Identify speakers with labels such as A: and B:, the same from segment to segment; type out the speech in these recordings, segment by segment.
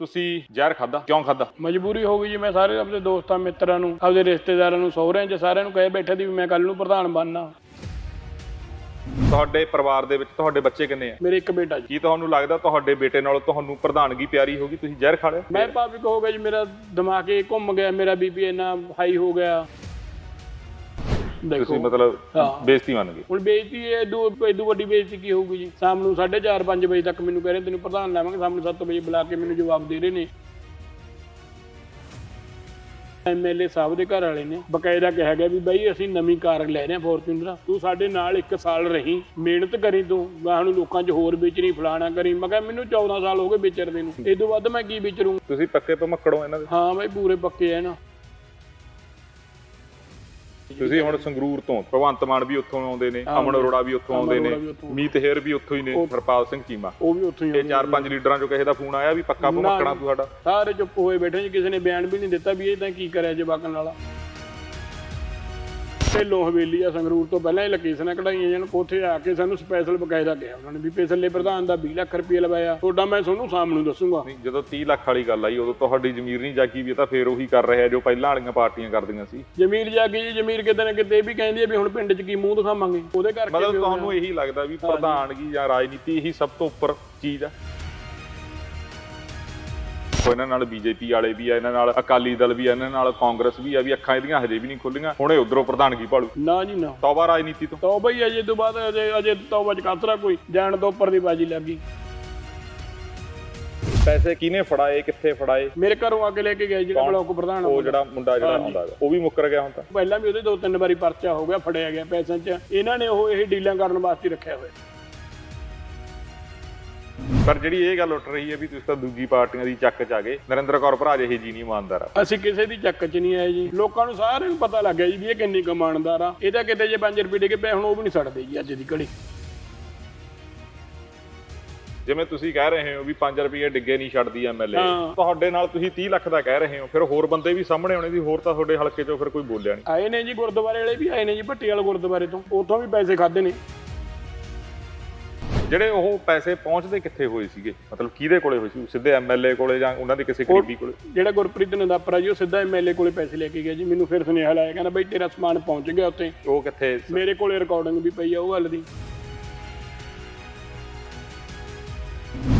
A: ਤੁਸੀਂ ਜ਼ਹਿਰ ਖਾਦਾ ਕਿਉਂ ਖਾਦਾ
B: ਮਜਬੂਰੀ ਹੋ ਗਈ ਜੀ ਮੈਂ ਸਾਰੇ ਆਪਣੇ ਦੋਸਤਾਂ ਮਿੱਤਰਾਂ ਨੂੰ ਆਪਦੇ ਰਿਸ਼ਤੇਦਾਰਾਂ ਨੂੰ ਸਹੁਰਿਆਂ 'ਚ ਸਾਰਿਆਂ ਨੂੰ ਕਹੇ ਬੈਠੇ ਦੀ ਵੀ ਮੈਂ ਕੱਲ ਨੂੰ ਪ੍ਰਧਾਨ ਬਣਨਾ।
A: ਤੁਹਾਡੇ ਪਰਿਵਾਰ ਦੇ ਵਿੱਚ ਤੁਹਾਡੇ ਬੱਚੇ ਕਿੰਨੇ ਆ?
B: ਮੇਰੇ ਇੱਕ ਬੇਟਾ ਜੀ।
A: ਕੀ ਤੁਹਾਨੂੰ ਲੱਗਦਾ ਤੁਹਾਡੇ ਬੇਟੇ ਨਾਲ ਤੁਹਾਨੂੰ ਪ੍ਰਧਾਨਗੀ ਪਿਆਰੀ ਹੋਗੀ ਤੁਸੀਂ ਜ਼ਹਿਰ ਖਾ ਲਿਆ?
B: ਮੈਂ ਪਾਪਿਕ ਹੋ ਗਿਆ ਜੀ ਮੇਰਾ ਦਿਮਾਗ ਹੀ ਘੁੰਮ ਗਿਆ ਮੇਰਾ ਬੀਪੀ ਇੰਨਾ ਹਾਈ ਹੋ ਗਿਆ।
A: ਤੁਸੀਂ ਮਤਲਬ। ਬੇਇੱਜ਼ਤੀ ਮੰਨ ਗਏ
B: ਹੁਣ ਬੇਇੱਜ਼ਤੀ ਇਹ ਇਦੋਂ ਇਦੋਂ ਵੱਡੀ ਬੇਇੱਜ਼ਤੀ ਕੀ ਹੋਊਗੀ ਜੀ? ਸ਼ਾਮ ਨੂੰ 4:30 5 ਵਜੇ ਤੱਕ ਮੈਨੂੰ ਕਹਿ ਰਹੇ ਤੈਨੂੰ ਪ੍ਰਧਾਨ ਲਾਵਾਂਗੇ ਸ਼ਾਮ ਨੂੰ 7 ਵਜੇ ਬੁਲਾ ਕੇ ਮੈਨੂੰ ਜਵਾਬ ਦੇ ਰਹੇ ਨੇ। ਐਮਐਲਏ ਸਾਹਿਬ ਦੇ ਘਰ ਵਾਲੇ ਨੇ ਬਕਾਇਦਾ ਕਿਹਾ ਗਿਆ ਵੀ ਬਾਈ ਅਸੀਂ ਨਵੀਂ ਕਾਰ ਲੈ ਰਹੇ ਹਾਂ ਫੋਰਚੂਨਰ ਤੂੰ ਸਾਡੇ ਨਾਲ 1 ਸਾਲ ਰਹੀਂ ਮਿਹਨਤ ਕਰੀ ਤੂੰ। ਮੈਂ ਹੁਣ ਲੋਕਾਂ 'ਚ ਹੋਰ ਵੇਚਣੀ ਫਲਾਣਾ ਕਰੀ। ਮੈਂ ਕਿਹਾ ਮੈਨੂੰ 14 ਸਾਲ ਹੋ ਗਏ ਵਿਚਰਦੇ ਨੂੰ। ਇਹ ਤੋਂ ਵੱਧ ਮੈਂ ਕੀ ਵਿਚਰੂ?
A: ਤੁਸੀਂ ਪੱਕੇ ਭਮੱਕੜੋ ਇਹਨਾਂ ਦੇ?
B: ਹਾਂ ਬਾਈ ਪੂਰੇ ਪੱਕੇ ਆ ਨਾ।
A: ਤੁਸੀਂ ਹੁਣ ਸੰਗਰੂਰ ਤੋਂ ਭਗਵੰਤ ਮਾਨ ਵੀ ਉੱਥੋਂ ਆਉਂਦੇ ਨੇ ਅਮਨ ਅਰੋੜਾ ਵੀ ਉੱਥੋਂ ਆਉਂਦੇ ਨੇ। ਮੀਤ ਹੇਰ ਵੀ ਉੱਥੋਂ ਹੀ ਨੇ ਹਰਪਾਲ ਸਿੰਘ ਚੀਮਾ।
B: ਉਹ ਵੀ ਉੱਥੋਂ ਹੀ
A: ਇਹ ਚਾਰ ਪੰਜ ਲੀਡਰਾਂ ਚੋਂ ਕਿਸੇ ਦਾ ਫੋਨ ਆਇਆ ਵੀ ਪੱਕਾ
B: ਨਾ,
A: ਭਮੱਕੜਾ ਤੂੰ ਸਾਡਾ?
B: ਸਾਰੇ ਚੁੱਪ ਹੋਏ ਬੈਠੇ ਜੀ ਕਿਸੇ ਨੇ ਬਿਆਨ ਵੀ ਨਹੀਂ ਦਿੱਤਾ ਵੀ ਇਹ ਤਾਂ ਕੀ ਕਰਿਆ ਜਵਾਕਣ ਵਾਲਾ ਢਿੱਲੋਂ ਹਵੇਲੀ ਆ ਸੰਗਰੂਰ ਤੋਂ ਪਹਿਲਾਂ ਹੀ ਲੋਕੇਸ਼ਨਾਂ ਕਢਾਈਆਂ ਜਾਣ ਉੱਥੇ ਆ ਕੇ ਸਾਨੂੰ ਸਪੈਸ਼ਲ ਬਕਾਇਦਾ ਕਿਹਾ ਉਹਨਾਂ ਨੇ ਵੀ ਪਿਛਲੇ ਪ੍ਰਧਾਨ ਦਾ 20 ਲੱਖ ਰੁਪਏ ਲਵਾਇਆ। ਤੁਹਾਡਾ ਮੈਂ ਤੁਹਾਨੂੰ ਸ਼ਾਮ ਨੂੰ ਦੱਸੂਗਾ।
A: ਨਹੀਂ ਜਦੋਂ 30 ਲੱਖ ਵਾਲੀ ਗੱਲ ਆਈ ਉਦੋਂ ਤੁਹਾਡੀ ਜ਼ਮੀਰ ਨਹੀਂ ਜਾਗੀ ਵੀ ਇਹ ਤਾਂ ਫੇਰ ਉਹੀ ਕਰ ਰਿਹਾ ਜੋ ਪਹਿਲਾਂ ਵਾਲੀਆਂ ਪਾਰਟੀਆਂ ਕਰਦੀਆਂ ਸੀ।
B: ਜਮੀਰ ਜਾ ਕੇ ਜੀ ਜਮੀਰ ਕਿਤੇ ਨਾ ਕਿਤੇ ਇਹ ਵੀ ਕਹਿੰਦੀ ਹੈ ਵੀ ਹੁਣ ਪਿੰਡ 'ਚ ਕੀ ਮੂੰਹ ਦਿਖਾਵਾਂਗੇ। ਉਹਦੇ ਕਰਕੇ
A: ਮਤਲਬ ਤੁਹਾਨੂੰ ਇਹੀ ਲੱਗਦਾ ਵੀ ਪ੍ਰਧਾਨਗੀ ਜਾਂ ਰਾਜਨੀਤੀ ਇਹੀ ਸਭ ਤੋਂ ਉੱਪਰ ਚੀਜ਼ ਆ। ਕੋਈ ਇਹਨਾਂ ਨਾਲ ਬੀਜੇਪੀ ਵਾਲੇ ਵੀ ਆ ਇਹਨਾਂ ਨਾਲ ਅਕਾਲੀ ਦਲ ਵੀ ਆ ਇਹਨਾਂ ਨਾਲ ਕਾਂਗਰਸ ਵੀ ਆ ਵੀ ਅੱਖਾਂ ਇਹਦੀਆਂ ਹਜੇ ਵੀ ਨਹੀਂ ਖੁੱਲੀਆਂ ਹੁਣ ਉਧਰੋਂ ਪ੍ਰਧਾਨਗੀ ਭਾਲੂ?
B: ਨਾ ਜੀ ਨਾ।
A: ਤੌਬਾ ਰਾਜਨੀਤੀ ਤੋਂ।
B: ਤੌਬਾ ਹੀ ਅਜੇ ਤੋਂ ਬਾਅਦ ਅਜੇ ਅਜੇ ਤੌਬਾ ਚ ਕਸਰਾ ਕੋਈ ਜਾਣ ਤੋਂ ਉੱਪਰ ਦੀ ਬਾਜੀ ਲੱਗੀ
A: ਪੈਸੇ ਕਿਹਨੇ ਫੜਾਏ ਕਿੱਥੇ ਫੜਾਏ?
B: ਮੇਰੇ ਘਰੋਂ ਕੇ ਲੈ ਕੇ ਗਏ ਜਿਹੜਾ ਬਲਾਕ ਪ੍ਰਧਾਨ
A: ਉਹ ਜਿਹੜਾ ਮੁੰਡਾ ਜਿਹੜਾ ਆਉਂਦਾ ਉਹ ਵੀ ਮੁੱਕਰ ਗਿਆ ਹੁਣ ਤਾਂ।
B: ਪਹਿਲਾਂ ਵੀ ਉਹਦੇ ਦੋ ਤਿੰਨ ਵਾਰੀ ਪਰਚਾ ਹੋ ਗਿਆ ਫੜਿਆ ਗਿਆ ਪੈਸਿਆਂ 'ਚ। ਇਹਨਾਂ ਨੇ ਉਹ ਇਹ ਡੀਲਾਂ ਕਰਨ ਵਾਸਤੇ ਰੱਖਿਆ ਹੋਇਆ।
A: ਪਰ ਜਿਹੜੀ ਇਹ ਗੱਲ ਉੱਠ ਰਹੀ ਹੈ ਵੀ ਤੁਸੀਂ ਤਾਂ ਦੂਜੀ ਪਾਰਟੀਆਂ ਦੀ ਚੱਕ ਚ ਆ ਗਏ ਨਰਿੰਦਰ ਕੌਰ ਭਰਾ ਜਿਹੇ ਜੀ ਨਹੀਂ ਇਮਾਨਦਾਰ ਆ।
B: ਅਸੀਂ ਕਿਸੇ ਦੀ ਚੱਕ 'ਚ ਨਹੀਂ ਆਏ ਜੀ। ਲੋਕਾਂ ਨੂੰ ਸਾਰਿਆਂ ਨੂੰ ਪਤਾ ਲੱਗ ਗਿਆ ਜੀ ਵੀ ਇਹ ਕਿੰਨੀ ਕਮਾਣਦਾਰ ਆ। ਇਹ ਤਾਂ ਕਿਤੇ ਜੇ 5 ਰੁਪਏ ਕੇ ਪਏ ਹੁਣ ਉਹ ਵੀ ਨਹੀਂ ਛੱਡਦੇ ਜੀ ਅੱਜ ਦੀ ਘੜੀ।
A: ਜਿਵੇਂ ਤੁਸੀਂ ਕਹਿ ਰਹੇ ਹੋ ਵੀ 5 ਰੁਪਏ ਡਿੱਗੇ ਨਹੀਂ ਛੱਡਦੀ ਐਮਐਲਏ। ਤੁਹਾਡੇ ਨਾਲ ਤੁਸੀਂ 30 ਲੱਖ ਦਾ ਕਹਿ ਰਹੇ ਹੋ ਫਿਰ ਹੋਰ ਬੰਦੇ ਵੀ ਸਾਹਮਣੇ ਆਉਣੇ ਸੀ ਹੋਰ ਤਾਂ ਤੁਹਾਡੇ ਹਲਕੇ ਚੋਂ ਫਿਰ ਕੋਈ ਬੋਲਿਆ ਨਹੀਂ।
B: ਆਏ ਨੇ ਜੀ ਗੁਰਦੁਆਰੇ ਵਾਲੇ ਵੀ ਆਏ ਨੇ ਜੀ ਭੱਟੀ ਵਾਲੇ ਗੁਰਦੁਆਰੇ ਤੋਂ। ਉੱਥੋਂ ਵੀ ਪੈਸੇ ਖਾਦੇ ਨੇ।
A: ਜਿਹੜੇ ਉਹ ਪੈਸੇ ਪਹੁੰਚਦੇ ਕਿੱਥੇ ਹੋਏ ਸੀਗੇ? ਮਤਲਬ ਕਿਹਦੇ ਕੋਲੇ ਹੋਏ ਸੀ? ਸਿੱਧੇ ਐਮਐਲਏ ਕੋਲੇ ਜਾਂ ਉਹਨਾਂ ਦੇ ਕਿਸੇ ਕਰੀਬੀ ਕੋਲੇ?
B: ਜਿਹੜਾ ਗੁਰਪ੍ਰੀਤ ਨੰਦਾਪਰਾ ਜੀ ਉਹ ਸਿੱਧਾ ਐਮਐਲਏ ਕੋਲੇ ਪੈਸੇ ਲੈ ਕੇ ਗਿਆ ਜੀ। ਮੈਨੂੰ ਫਿਰ ਸੁਨੇਹਾ ਲਾਇਆ ਕਹਿੰਦਾ ਬਈ ਤੇਰਾ ਸਮਾਨ ਪਹੁੰਚ ਗਿਆ ਉੱਥੇ।
A: ਉਹ ਕਿੱਥੇ
B: ਮੇਰੇ ਕੋਲੇ ਰਿਕਾਰਡਿੰਗ ਵੀ ਪਈ ਆ ਉਹ ਗੱਲ ਦੀ।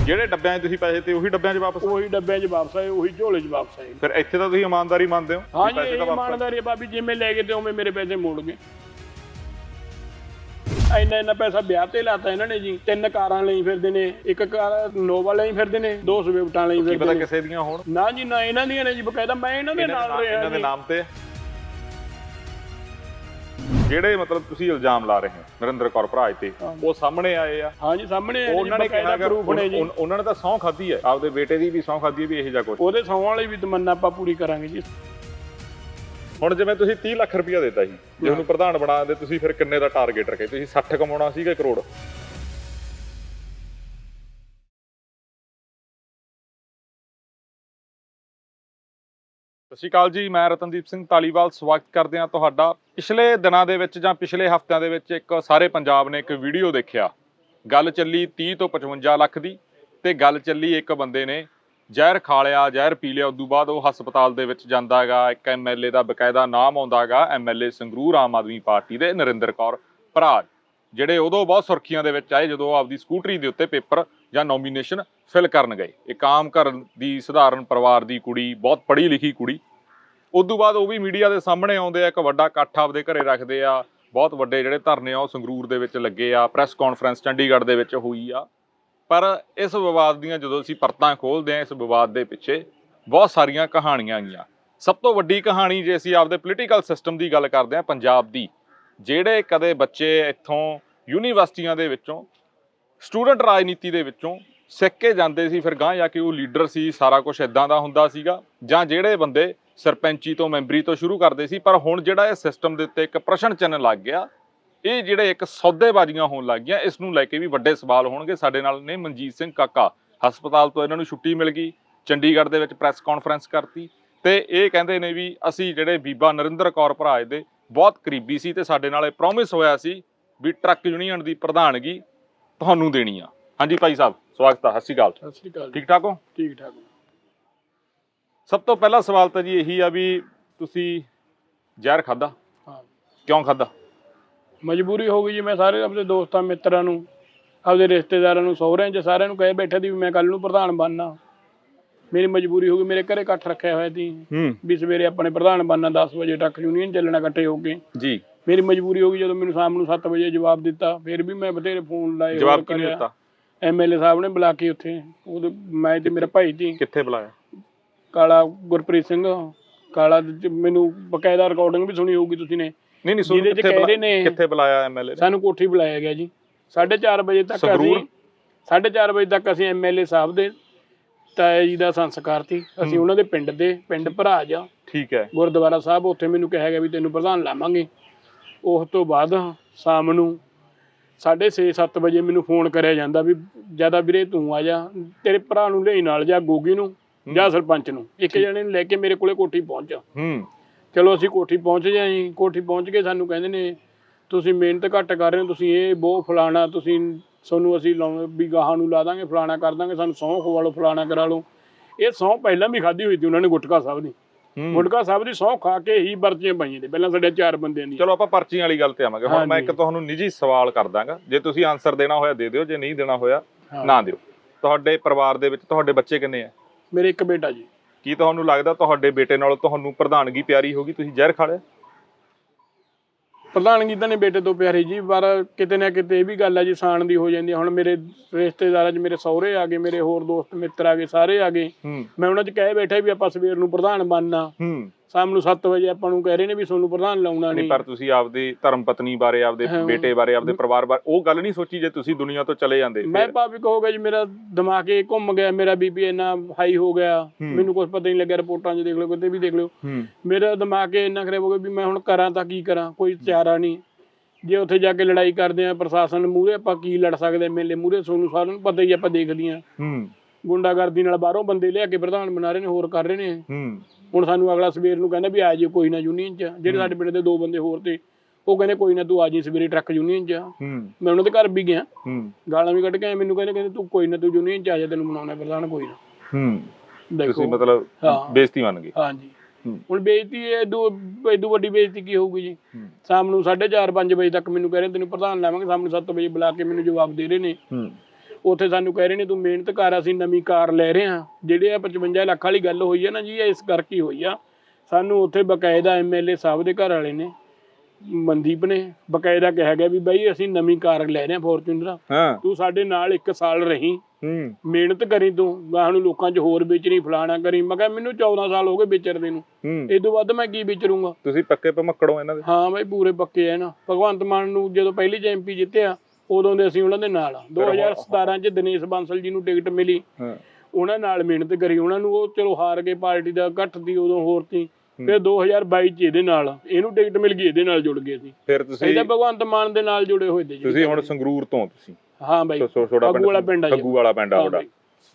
A: ਜਿਹੜੇ ਡੱਬਿਆਂ 'ਚ ਤੁਸੀਂ ਪੈਸੇ ਤੇ ਉਹੀ ਡੱਬਿਆਂ 'ਚ ਵਾਪਸ
B: ਉਹੀ ਡੱਬਿਆਂ 'ਚ ਵਾਪਸ ਆਏ ਉਹੀ ਝੋਲੇ 'ਚ ਵਾਪਸ ਆਏ।
A: ਫਿਰ ਇੱਥੇ ਤਾਂ ਤੁਸੀਂ ਇਮਾਨਦਾਰੀ ਮੰਨਦੇ ਹੋ?
B: ਹਾਂ ਜੀ ਇਮਾਨਦਾਰੀ ਬਾਬੀ ਜਿਵੇਂ ਲੈ ਗਏ ਤੇ ਉਵੇਂ ਮੇਰੇ ਪੈਸੇ ਮੋੜ ਗਏ। ਇੰਨਾ ਇੰਨਾ ਪੈਸਾ ਵਿਆਹ ਤੇ ਲਾਤਾ ਇਹਨਾਂ ਨੇ ਜੀ। ਤਿੰਨ ਕਾਰਾਂ ਲਈ ਫਿਰਦੇ ਨੇ ਇੱਕ ਕਾਰ ਨੋਵਾ ਲਈ ਫਿਰਦੇ ਨੇ ਦੋ ਸਵਿਫਟਾਂ ਲਈ
A: ਕੀ
B: ਫਿਰਦੇ
A: ਪਤਾ
B: ਨੇ।
A: ਕਿਸੇ ਦੀਆਂ ਹੋਣ?
B: ਨਾ ਜੀ ਨਾ ਇਹਨਾਂ ਦੀਆਂ ਨੇ ਜੀ ਬਕਾਇਦਾ ਮੈਂ ਇਹਨਾਂ ਦੇ
A: ਇਹਨਾਂ ਦੇ
B: ਨਾਲ
A: ਨਾਮ-
B: ਰਿਹਾ
A: ਇਹਨਾਂ ਦੇ
B: ਜੀ।
A: ਨਾਮ ਤੇ? ਜਿਹੜੇ ਮਤਲਬ ਤੁਸੀਂ ਇਲਜ਼ਾਮ ਲਾ ਰਹੇ ਹੋ ਨਰਿੰਦਰ ਕੌਰ ਭਰਾ ਤੇ ਉਹ ਸਾਹਮਣੇ ਆਏ ਆ।
B: ਹਾਂ ਜੀ ਸਾਹਮਣੇ ਆ
A: ਉਹਨਾਂ ਨੇ ਕਿਹਾ ਕਿ
B: proof ਨੇ ਜੀ।
A: ਉਨ- ਉਹਨਾਂ ਨੇ ਤਾਂ ਸਹੁੰ ਖਾਧੀ ਹੈ। ਆਪਦੇ ਬੇਟੇ ਦੀ ਵੀ ਸਹੁੰ ਖਾਧੀ ਹੈ ਵੀ ਇਹ ਜਾ ਕੁਝ
B: ਉਹਦੇ ਸੌਂ ਵਾਲੀ ਵੀ ਤਮੰਨਾ ਆਪਾਂ ਪੂਰੀ ਕਰਾਂਗੇ ਜੀ।
A: ਹੁਣ ਜਿਵੇਂ ਤੁਸੀਂ 30 ਲੱਖ ਰੁਪਇਆ ਦਿੱਤਾ ਸੀ, ਜੇ ਉਹਨੂੰ ਪ੍ਰਧਾਨ ਬਣਾ ਦਿੰਦੇ, ਤੁਸੀਂ ਫਿਰ ਕਿੰਨੇ ਦਾ ਟਾਰਗੇਟ ਰੱਖੇ? ਤੁਸੀਂ 60 ਕਮਾਉਣਾ ਸੀਗਾ ਕਰੋੜ। ਸਤਿ ਸ਼੍ਰੀ ਅਕਾਲ ਜੀ, ਮੈਂ ਰਤਨਦੀਪ ਸਿੰਘ ਧਾਲੀਵਾਲ, ਸਵਾਗਤ ਕਰਦੇ ਹਾਂ ਤੁਹਾਡਾ। ਪਿਛਲੇ ਦਿਨਾਂ ਦੇ ਵਿੱਚ ਜਾਂ ਪਿਛਲੇ ਹਫ਼ਤਿਆਂ ਦੇ ਵਿੱਚ ਇੱਕ ਸਾਰੇ ਪੰਜਾਬ ਨੇ ਇੱਕ ਵੀਡੀਓ ਦੇਖਿਆ। ਗੱਲ ਚੱਲੀ 30 ਤੋਂ 55 ਲੱਖ ਦੀ ਤੇ ਗੱਲ ਚੱਲੀ ਇੱਕ ਬੰਦੇ ਨੇ ਜ਼ਹਿਰ ਖਾ ਲਿਆ, ਜ਼ਹਿਰ ਪੀ ਲਿਆ, ਉਦੋਂ ਬਾਅਦ ਉਹ ਹਸਪਤਾਲ ਦੇ ਵਿੱਚ ਜਾਂਦਾ ਹੈਗਾ, ਇੱਕ ਐਮਐਲਏ ਦਾ ਬਕਾਇਦਾ ਨਾਮ ਆਉਂਦਾ ਹੈਗਾ ਐਮਐਲਏ ਸੰਗਰੂਰ ਆਮ ਆਦਮੀ ਪਾਰਟੀ ਦੇ ਨਰਿੰਦਰ ਕੌਰ ਭਰਾ ਜਿਹੜੇ ਉਦੋਂ ਬਹੁਤ ਸੁਰਖੀਆਂ ਦੇ ਵਿੱਚ ਆਏ ਜਦੋਂ ਉਹ ਆਪਦੀ ਸਕੂਟਰੀ ਦੇ ਉੱਤੇ ਪੇਪਰ ਜਾਂ ਨੋਮੀਨੇਸ਼ਨ ਫਿਲ ਕਰਨ ਗਏ। ਇੱਕ ਆਮ ਘਰ ਦੀ ਸਧਾਰਨ ਪਰਿਵਾਰ ਦੀ ਕੁੜੀ, ਬਹੁਤ ਪੜ੍ਹੀ ਲਿਖੀ ਕੁੜੀ। ਉਦੋਂ ਬਾਅਦ ਉਹ ਵੀ ਮੀਡੀਆ ਦੇ ਸਾਹਮਣੇ ਆਉਂਦੇ ਆ, ਇੱਕ ਵੱਡਾ ਇਕੱਠ ਆਪਦੇ ਘਰੇ ਰੱਖਦੇ ਆ, ਬਹੁਤ ਵੱਡੇ ਜਿਹੜੇ ਧਰਨੇ ਆ ਉਹ ਸੰਗਰੂਰ ਦੇ ਵਿੱਚ ਲੱਗੇ ਆ, ਪ੍ਰੈਸ ਕਾਨਫਰੰਸ ਚੰਡੀਗੜ੍ਹ ਦੇ ਵਿੱਚ ਹੋਈ ਆ। ਪਰ ਇਸ ਵਿਵਾਦ ਦੀਆਂ ਜਦੋਂ ਅਸੀਂ ਪਰਤਾਂ ਖੋਲਦੇ ਹਾਂ, ਇਸ ਵਿਵਾਦ ਦੇ ਪਿੱਛੇ ਬਹੁਤ ਸਾਰੀਆਂ ਕਹਾਣੀਆਂ ਆਈਆਂ। ਸਭ ਤੋਂ ਵੱਡੀ ਕਹਾਣੀ ਜੇ ਅਸੀਂ ਆਪਦੇ ਪੋਲੀਟੀਕਲ ਸਿਸਟਮ ਦੀ ਗੱਲ ਕਰਦੇ ਹਾਂ, ਪੰਜਾਬ ਦੀ, ਜਿਹੜੇ ਕਦੇ ਬੱਚੇ ਇੱਥੋਂ ਯੂਨੀਵਰਸਿਟੀਆਂ ਦੇ ਵਿੱਚੋਂ, ਸਟੂਡੈਂਟ ਰਾਜਨੀਤੀ ਦੇ ਵਿੱਚੋਂ ਸਿੱਖ ਕੇ ਜਾਂਦੇ ਸੀ ਫਿਰ ਗਾਂ ਜਾ ਕੇ ਉਹ ਲੀਡਰ ਸੀ, ਸਾਰਾ ਕੁਝ ਇਦਾਂ ਦਾ ਹੁੰਦਾ ਸੀਗਾ। ਜਾਂ ਜਿਹੜੇ ਬੰਦੇ ਸਰਪੰਚੀ ਤੋਂ ਮੈਂਬਰੀ ਤੋਂ ਸ਼ੁਰੂ ਕਰਦੇ ਸੀ, ਪਰ ਹੁਣ ਜਿਹੜਾ ਇਹ ਸਿਸਟਮ ਦੇ ਉੱਤੇ ਇੱਕ ਪ੍ਰਸ਼ਨ ਚਿੰਨ੍ਹ ਲੱਗ ਗਿਆ ਇਹ ਜਿਹੜੇ ਇੱਕ ਸੌਦੇਬਾਜ਼ੀਆਂ ਹੋਣ ਲੱਗ ਗਈਆਂ ਇਸ ਨੂੰ ਲੈ ਕੇ ਵੀ ਵੱਡੇ ਸਵਾਲ ਹੋਣਗੇ। ਸਾਡੇ ਨਾਲ ਨੇ ਮਨਜੀਤ ਸਿੰਘ ਕਾਕਾ। ਹਸਪਤਾਲ ਤੋਂ ਇਹਨਾਂ ਨੂੰ ਛੁੱਟੀ ਮਿਲ ਗਈ ਚੰਡੀਗੜ੍ਹ ਦੇ ਵਿੱਚ ਪ੍ਰੈਸ ਕਾਨਫਰੰਸ ਕਰਤੀ ਤੇ ਇਹ ਕਹਿੰਦੇ ਨੇ ਵੀ ਅਸੀਂ ਜਿਹੜੇ ਬੀਬਾ ਨਰਿੰਦਰ ਕੌਰ ਭਰਾਜ ਦੇ ਬਹੁਤ ਕਰੀਬੀ ਸੀ ਤੇ ਸਾਡੇ ਨਾਲ ਇਹ ਪ੍ਰੋਮਿਸ ਹੋਇਆ ਸੀ ਵੀ ਟਰੱਕ ਯੂਨੀਅਨ ਦੀ ਪ੍ਰਧਾਨਗੀ ਤੁਹਾਨੂੰ ਦੇਣੀ ਆ। ਹਾਂਜੀ ਭਾਈ ਸਾਹਿਬ ਸਵਾਗਤ ਹੈ ਸਤਿ ਸ਼੍ਰੀ ਅਕਾਲ।
B: ਸਤਿ ਸ੍ਰੀ ਅਕਾਲ ਜੀ।
A: ਠੀਕ ਠਾਕ ਹੋ?
B: ਠੀਕ ਠਾਕ
A: ਸਭ ਤੋਂ ਪਹਿਲਾ ਸਵਾਲ ਤਾਂ ਜੀ ਇਹੀ ਆ ਵੀ ਤੁਸੀਂ ਜ਼ਹਿਰ ਖਾਦਾ
B: ਹਾਂ।
A: ਕਿਉਂ ਖਾਦਾ
B: ਮਜਬੂਰੀ ਹੋ ਗਈ ਜੀ ਮੈਂ ਸਾਰੇ ਆਪਣੇ ਦੋਸਤਾਂ ਮਿੱਤਰਾਂ ਨੂੰ ਆਪਦੇ ਰਿਸ਼ਤੇਦਾਰਾਂ ਨੂੰ ਸਹੁਰਿਆਂ 'ਚ ਸਾਰਿਆਂ ਨੂੰ ਕਹੇ ਬੈਠੇ ਦੀ ਵੀ ਮੈਂ ਕੱਲ ਨੂੰ ਪ੍ਰਧਾਨ ਬਣਨਾ। ਮੇਰੀ ਮਜਬੂਰੀ ਹੋ ਗਈ ਮੇਰੇ ਘਰੇ ਇਕੱਠ ਰੱਖਿਆ ਹੋਇਆ ਸੀ। ਵੀ ਸਵੇਰੇ ਆਪਣੇ ਪ੍ਰਧਾਨ ਬਣਨਾ 10 ਵਜੇ ਤੱਕ ਯੂਨੀਅਨ ਚੱਲਣਾ ਇਕੱਠੇ ਹੋ ਕੇ।
A: ਜੀ।
B: ਮੇਰੀ ਮਜਬੂਰੀ ਹੋ ਗਈ ਜਦੋਂ ਮੈਨੂੰ ਸ਼ਾਮ ਨੂੰ 7 ਵਜੇ ਜਵਾਬ ਦਿੱਤਾ ਫਿਰ ਵੀ ਮੈਂ ਬਥੇਰੇ ਫੋਨ ਲਾਏ
A: ਜਵਾਬ ਕਿਹਨੇ ਦਿੱਤਾ?
B: ਐਮਐਲਏ ਸਾਹਿਬ ਨੇ ਬੁਲਾ ਕੇ ਉੱਥੇ ਉਹਦੇ ਮੈਂ ਤੇ ਮੇਰਾ ਭਾਈ ਸੀ।
A: ਕਿੱਥੇ ਬੁਲਾਇਆ?
B: ਕਾਲਾ ਗੁਰਪ੍ਰੀਤ ਸਿੰਘ ਕਾਲਾ ਮੈਨੂੰ ਬਕਾਇਦਾ ਰਿਕਾਰਡਿੰਗ ਵੀ ਸੁਣੀ ਹੋਊਗੀ ਤੁਸੀਂ ਨੇ।
A: ਨਹੀਂ ਨਹੀਂ
B: ਜਿਹਦੇ ਚ
A: ਕਿੱਥੇ
B: ਕਹਿ ਰਹੇ ਨੇ-
A: ਕਿੱਥੇ ਬੁਲਾਇਆ ਐਮਐਲਏ ਨੇ?
B: ਸਾਨੂੰ ਕੋਠੀ ਬੁਲਾਇਆ ਗਿਆ ਜੀ। 4:30 ਵਜੇ ਤੱਕ ਅਸੀਂ
A: ਸੰਗਰੂਰ?
B: 4:30 ਵਜੇ ਤੱਕ ਅਸੀਂ ਐਮਐਲਏ ਸਾਹਿਬ ਦੇ ਤਾਇਆ ਜੀ ਦਾ ਸੰਸਕਾਰ ਸੀ। ਅਸੀਂ ਉਹਨਾਂ ਦੇ ਪਿੰਡ ਦੇ ਪਿੰਡ ਭਰਾ ਜਾ
A: ਠੀਕ ਹੈ।
B: ਗੁਰਦੁਆਰਾ ਸਾਹਿਬ ਉੱਥੇ ਮੈਨੂੰ ਕਿਹਾ ਗਿਆ ਵੀ ਤੈਨੂੰ ਪ੍ਰਧਾਨ ਲਾਵਾਂਗੇ। ਉਸ ਤੋਂ ਬਾਅਦ ਸ਼ਾਮ ਨੂੰ 6:30 7 ਵਜੇ ਮੈਨੂੰ ਫੋਨ ਕਰਿਆ ਜਾਂਦਾ ਵੀ ਜ਼ਿਆਦਾ ਵੀਰੇ ਤੂੰ ਆ ਜਾ। ਤੇਰੇ ਭਰਾ ਨੂੰ ਲਈ ਨਾਲ ਜਾ ਗੋਗੀ ਨੂੰ ਜਾਂ ਸਰਪੰਚ ਨੂੰ। ਇੱਕ ਜਣੇ ਨੂੰ ਲੈ ਕੇ ਮੇਰੇ ਕੋਲੇ ਕੋਠੀ ਪਹੁੰਚ
A: ਹੂੰ।
B: ਚਲੋ ਅਸੀਂ ਕੋਠੀ ਪਹੁੰਚ ਜਾਈ ਕੋਠੀ ਪਹੁੰਚ ਕੇ ਸਾਨੂੰ ਕਹਿੰਦੇ ਨੇ ਤੁਸੀਂ ਮਿਹਨਤ ਘੱਟ ਕਰ ਰਹੇ ਹੋ ਤੁਸੀਂ ਇਹ ਬਹੁਤ ਫਲਾਣਾ ਤੁਸੀਂ ਤੁਹਾਨੂੰ ਅਸੀਂ ਲਾਉਂ ਵੀ ਗਾਹਾਂ ਨੂੰ ਲਾ ਦਾਂਗੇ ਫਲਾਣਾ ਕਰ ਦਾਂਗੇ ਸਾਨੂੰ ਸਹੁੰ ਖਵਾ ਲਓ ਫਲਾਣਾ ਕਰਾ ਲਓ। ਇਹ ਸਹੁੰ ਪਹਿਲਾਂ ਵੀ ਖਾਧੀ ਹੋਈ ਸੀ ਉਹਨਾਂ ਨੇ ਗੁਟਕਾ ਸਾਹਿਬ ਦੀ।
A: ਹੂੰ।
B: ਗੁਟਕਾ ਸਾਹਿਬ ਦੀ ਸਹੁੰ ਖਾ ਕੇ ਹੀ ਵਰਤੀਆਂ ਪਾਈਆਂ ਤੇ ਪਹਿਲਾਂ ਸਾਡੇ ਚਾਰ ਬੰਦਿਆਂ ਦੀ
A: ਚਲੋ ਆਪਾਂ ਪਰਚੀਆਂ ਵਾਲੀ ਗੱਲ ਤੇ ਆਵਾਂਗੇ। ਹੁਣ ਮੈਂ
B: ਹਾਂਜੀ।
A: ਇੱਕ ਤੁਹਾਨੂੰ ਨਿੱਜੀ ਸਵਾਲ ਕਰ ਦਾਂਗਾ। ਜੇ ਤੁਸੀਂ ਆਨਸਰ ਦੇਣਾ ਹੋਇਆ ਦੇ ਦਿਓ ਜੇ ਨਹੀਂ ਦੇਣਾ ਹੋਇਆ
B: ਹਾਂ।
A: ਨਾ ਦਿਓ। ਤੁਹਾਡੇ ਪਰਿਵਾਰ ਦੇ ਵਿੱਚ ਤੁਹਾਡੇ ਬੱਚੇ ਕਿੰਨੇ ਆ?
B: ਮੇਰੇ ਇੱਕ ਬੇਟਾ ਜੀ।
A: ਕੀ ਤੁਹਾਨੂੰ ਲੱਗਦਾ ਤੁਹਾਡੇ ਬੇਟੇ ਨਾਲੋਂ ਤੁਹਾਨੂੰ ਪ੍ਰਧਾਨਗੀ ਪਿਆਰੀ ਹੋਗੀ ਤੁਸੀਂ ਜ਼ਹਿਰ ਖਾ ਲਿਆ?
B: ਪ੍ਰਧਾਨਗੀ ਤਾਂ ਨੇ ਬੇਟੇ ਤੋਂ ਪਿਆਰੀ ਜੀ ਪਰ ਕਿਤੇ ਨਾ ਕਿਤੇ ਇਹ ਵੀ ਗੱਲ ਆ ਜੀ ਸਾਣ ਦੀ ਹੋ ਜਾਂਦੀ। ਹੁਣ ਮੇਰੇ ਰਿਸ਼ਤੇਦਾਰਾਂ 'ਚ ਮੇਰੇ ਸਹੁਰੇ ਆ ਗਏ ਮੇਰੇ ਹੋਰ ਦੋਸਤ ਮਿੱਤਰ ਆ ਗਏ ਸਾਰੇ ਆ ਗਏ।
A: ਹੂੰ।
B: ਮੈਂ ਉਹਨਾਂ 'ਚ ਕਹਿ ਬੈਠਾ ਵੀ ਆਪਾਂ ਸਵੇਰ ਨੂੰ ਪ੍ਰਧਾਨ ਬਣਨਾ।
A: ਹੂੰ।
B: ਸ਼ਾਮ ਨੂੰ 7 ਵਜੇ ਆਪਾਂ ਨੂੰ ਕਹਿ ਰਹੇ ਨੇ ਵੀ ਤੁਹਾਨੂੰ ਪ੍ਰਧਾਨ ਲਾਉਣਾ
A: ਨਹੀਂ ਪਰ ਤੁਸੀਂ ਆਪਦੀ ਧਰਮ ਪਤਨੀ ਬਾਰੇ ਆਪਦੇ। ਬੇਟੇ ਬਾਰੇ ਆਪਦੇ ਪਰਿਵਾਰ ਬਾਰੇ ਉਹ ਗੱਲ ਨਹੀਂ ਸੋਚੀ ਜੇ ਤੁਸੀਂ ਦੁਨੀਆ ਤੋਂ ਚਲੇ ਜਾਂਦੇ
B: ਮੈਂ ਹੋ ਗਿਆ ਜੀ ਮੇਰਾ ਦਿਮਾਗ ਇਹ ਘੁੰਮ ਗਿਆ ਮੇਰਾ ਬੀਪੀ ਇੰਨਾ ਹਾਈ ਹੋ ਗਿਆ। ਮੈਨੂੰ ਕੁਝ ਪਤਾ ਨਹੀਂ ਲੱਗਿਆ ਰਿਪੋਰਟਾਂ 'ਚ ਦੇਖ ਲਓ ਕਿਤੇ ਵੀ ਦੇਖ ਲਓ। ਮੇਰਾ ਦਿਮਾਗ ਇਹ ਇੰਨਾ ਖਰਾਬ ਹੋ ਗਿਆ ਵੀ ਮੈਂ ਹੁਣ ਕਰਾਂ ਤਾਂ ਕੀ ਕਰਾਂ ਕੋਈ ਚਾਰਾ ਨਹੀਂ। ਜੇ ਉੱਥੇ ਜਾ ਕੇ ਲੜਾਈ ਕਰਦੇ ਆ ਪ੍ਰਸ਼ਾਸਨ ਮੂਹਰੇ ਆਪਾਂ ਕੀ ਲੜ ਸਕਦੇ ਐਮਐਲਏ ਮੂਹਰੇ ਤੁਹਾਨੂੰ ਸਾਰਿਆਂ ਨੂੰ ਪਤਾ ਹੀ ਆਪਾਂ ਦੇਖਦੇ ਆ
A: ਹੂੰ।
B: ਗੁੰਡਾਗਰਦੀ ਨਾਲ ਬਾਹਰੋਂ ਬੰਦੇ ਲਿਆ ਕੇ ਪ੍ਰਧਾਨ ਬਣਾ ਰਹੇ ਨੇ ਹੋਰ ਕਰ ਰਹੇ ਨੇ।
A: ਹੂੰ।
B: ਹੁਣ ਸਾਨੂੰ ਅਗਲਾ ਸਵੇਰ ਨੂੰ ਕਹਿੰਦਾ ਵੀ ਆ ਜਿਓ ਕੋਈ ਨਾ ਯੂਨੀਅਨ 'ਚ। ਜਿਹੜੇ ਸਾਡੇ ਪਿੰਡ ਦੇ ਦੋ ਬੰਦੇ ਹੋਰ ਤੇ ਉਹ ਕਹਿੰਦੇ ਕੋਈ ਨਾ ਤੂੰ ਆ ਜੀ ਸਵੇਰੇ ਟਰੱਕ ਯੂਨੀਅਨ 'ਚ ਮੈਂ ਉਹਨਾਂ ਦੇ ਘਰ ਵੀ ਗਿਆ।
A: ਹੂੰ।
B: ਗਾਲਾਂ ਵੀ ਕੱਢ ਕੇ ਆਏ ਮੈਨੂੰ ਕਹਿੰਦੇ ਕਹਿੰਦੇ ਤੂੰ ਕੋਈ ਨਾ ਤੂੰ ਯੂਨੀਅਨ 'ਚ ਆ ਜਾ ਤੈਨੂੰ ਬਣਾਉਣਾ ਪ੍ਰਧਾਨ ਕੋਈ ਨਾ।
A: ਹੂੰ।
B: ਦੇਖੋ।
A: ਤੁਸੀਂ ਮਤਲਬ। ਬੇਇੱਜ਼ਤੀ ਮੰਨ ਗਏ।
B: ਹਾਂਜੀ। ਹੁਣ ਬੇਇੱਜ਼ਤੀ ਐਦੂ ਐਦੂ ਵੱਡੀ ਬੇਇੱਜ਼ਤੀ ਕੀ ਹੋਊਗੀ ਜੀ? ਸ਼ਾਮ ਨੂੰ 4:30 5 ਵਜੇ ਤੱਕ ਮੈਨੂੰ ਕਹਿ ਰਹੇ ਤੈਨੂੰ ਪ੍ਰਧਾਨ ਲਾਵਾਂਗੇ ਸ਼ਾਮ ਨੂੰ 7 ਵਜੇ ਬੁਲਾ ਕੇ ਮੈਨੂੰ ਜਵਾਬ ਦੇ ਰਹੇ ਨੇ। ਉੱਥੇ ਸਾਨੂੰ ਕਹਿ ਰਹੇ ਨੇ ਤੂੰ ਮਿਹਨਤ ਕਰ ਅਸੀਂ ਨਵੀਂ ਕਾਰ ਲੈ ਰਹੇ ਹਾਂ। ਜਿਹੜੇ ਆ 55 ਲੱਖ ਵਾਲੀ ਗੱਲ ਹੋਈ ਹੈ ਨਾ ਜੀ ਇਹ ਇਸ ਕਰਕੇ ਹੋਈ ਆ। ਸਾਨੂੰ ਉੱਥੇ ਬਕਾਇਦਾ ਐਮਐਲਏ ਸਾਹਿਬ ਦੇ ਘਰ ਵਾਲੇ ਨੇ ਮਨਦੀਪ ਨੇ ਬਕਾਇਦਾ ਕਿਹਾ ਗਿਆ ਵੀ ਬਾਈ ਅਸੀਂ ਨਵੀਂ ਕਾਰ ਲੈ ਰਹੇ ਹਾਂ ਫੋਰਚੂਨਰ।
A: ਹਾਂ।
B: ਤੂੰ ਸਾਡੇ ਨਾਲ ਇੱਕ ਸਾਲ ਰਹੀਂ।
A: ਹੂੰ।
B: ਮਿਹਨਤ ਕਰੀ ਤੂੰ ਗਾਹਾਂ ਨੂੰ ਲੋਕਾਂ 'ਚ ਹੋਰ ਵੇਚਣੀ ਫਲਾਣਾ ਕਰੀ। ਮੈਂ ਕਿਹਾ ਮੈਨੂੰ 14 ਸਾਲ ਹੋ ਗਏ ਵਿਚਰਦੇ ਨੂੰ। ਇਹ ਤੋਂ ਵੱਧ ਮੈਂ ਕੀ ਵਿਚਰੂੰਗਾ?
A: ਤੁਸੀਂ ਪੱਕੇ ਭਮੱਕੜੋ ਇਹਨਾਂ ਦੇ।
B: ਹਾਂ ਬਈ ਪੂਰੇ ਪੱਕੇ ਐ ਨਾ। ਭਗਵੰਤ ਮਾਨ ਨੂੰ ਜਦੋਂ ਪਹਿਲੀ ਐਮਪੀ ਜਿੱਤਿਆ ਉਦੋਂ ਦੇ ਅਸੀਂ ਉਹਨਾਂ ਦੇ ਨਾਲ ਆ। 2017 ਚ ਦਿਨੇਸ਼ ਬਾਂਸਲ ਜੀ ਨੂੰ ਟਿਕਟ ਮਿਲੀ।
A: ਹਾਂ।
B: ਉਹਨਾਂ ਨਾਲ ਮਿਹਨਤ ਕਰੀ। ਉਹਨਾਂ ਨੂੰ ਉਹ ਚਲੋ ਹਾਰ ਗਏ ਪਾਰਟੀ ਦਾ ਇਕੱਠ ਦੀ ਉਦੋਂ ਹੋਰ ਸੀ। ਫਿਰ 2022 ਚ ਇਹਦੇ ਨਾਲ ਇਹਨੂੰ ਟਿਕਟ ਮਿਲ ਗਈ ਇਹਦੇ ਨਾਲ ਜੁੜ ਗਏ ਸੀ।
A: ਫਿਰ ਤੁਸੀਂ
B: ਇਹਦਾ ਭਗਵੰਤ ਮਾਨ ਦੇ ਨਾਲ ਜੁੜੇ ਹੋਏ ਤੇ ਜੀ।
A: ਤੁਸੀਂ ਹੁਣ ਸੰਗਰੂਰ ਤੋਂ ਤੁਸੀਂ?
B: ਹਾਂ ਬਾਈ।
A: ਸੋ
B: ਅੱਗੂ ਵਾਲਾ ਪਿੰਡ ਆ ਜੀ।
A: ਅੱਗੂ ਵਾਲਾ ਪਿੰਡ ਆ
B: ਹਾਂ
A: ਤੁਹਾਡਾ।
B: ਬਾਈ।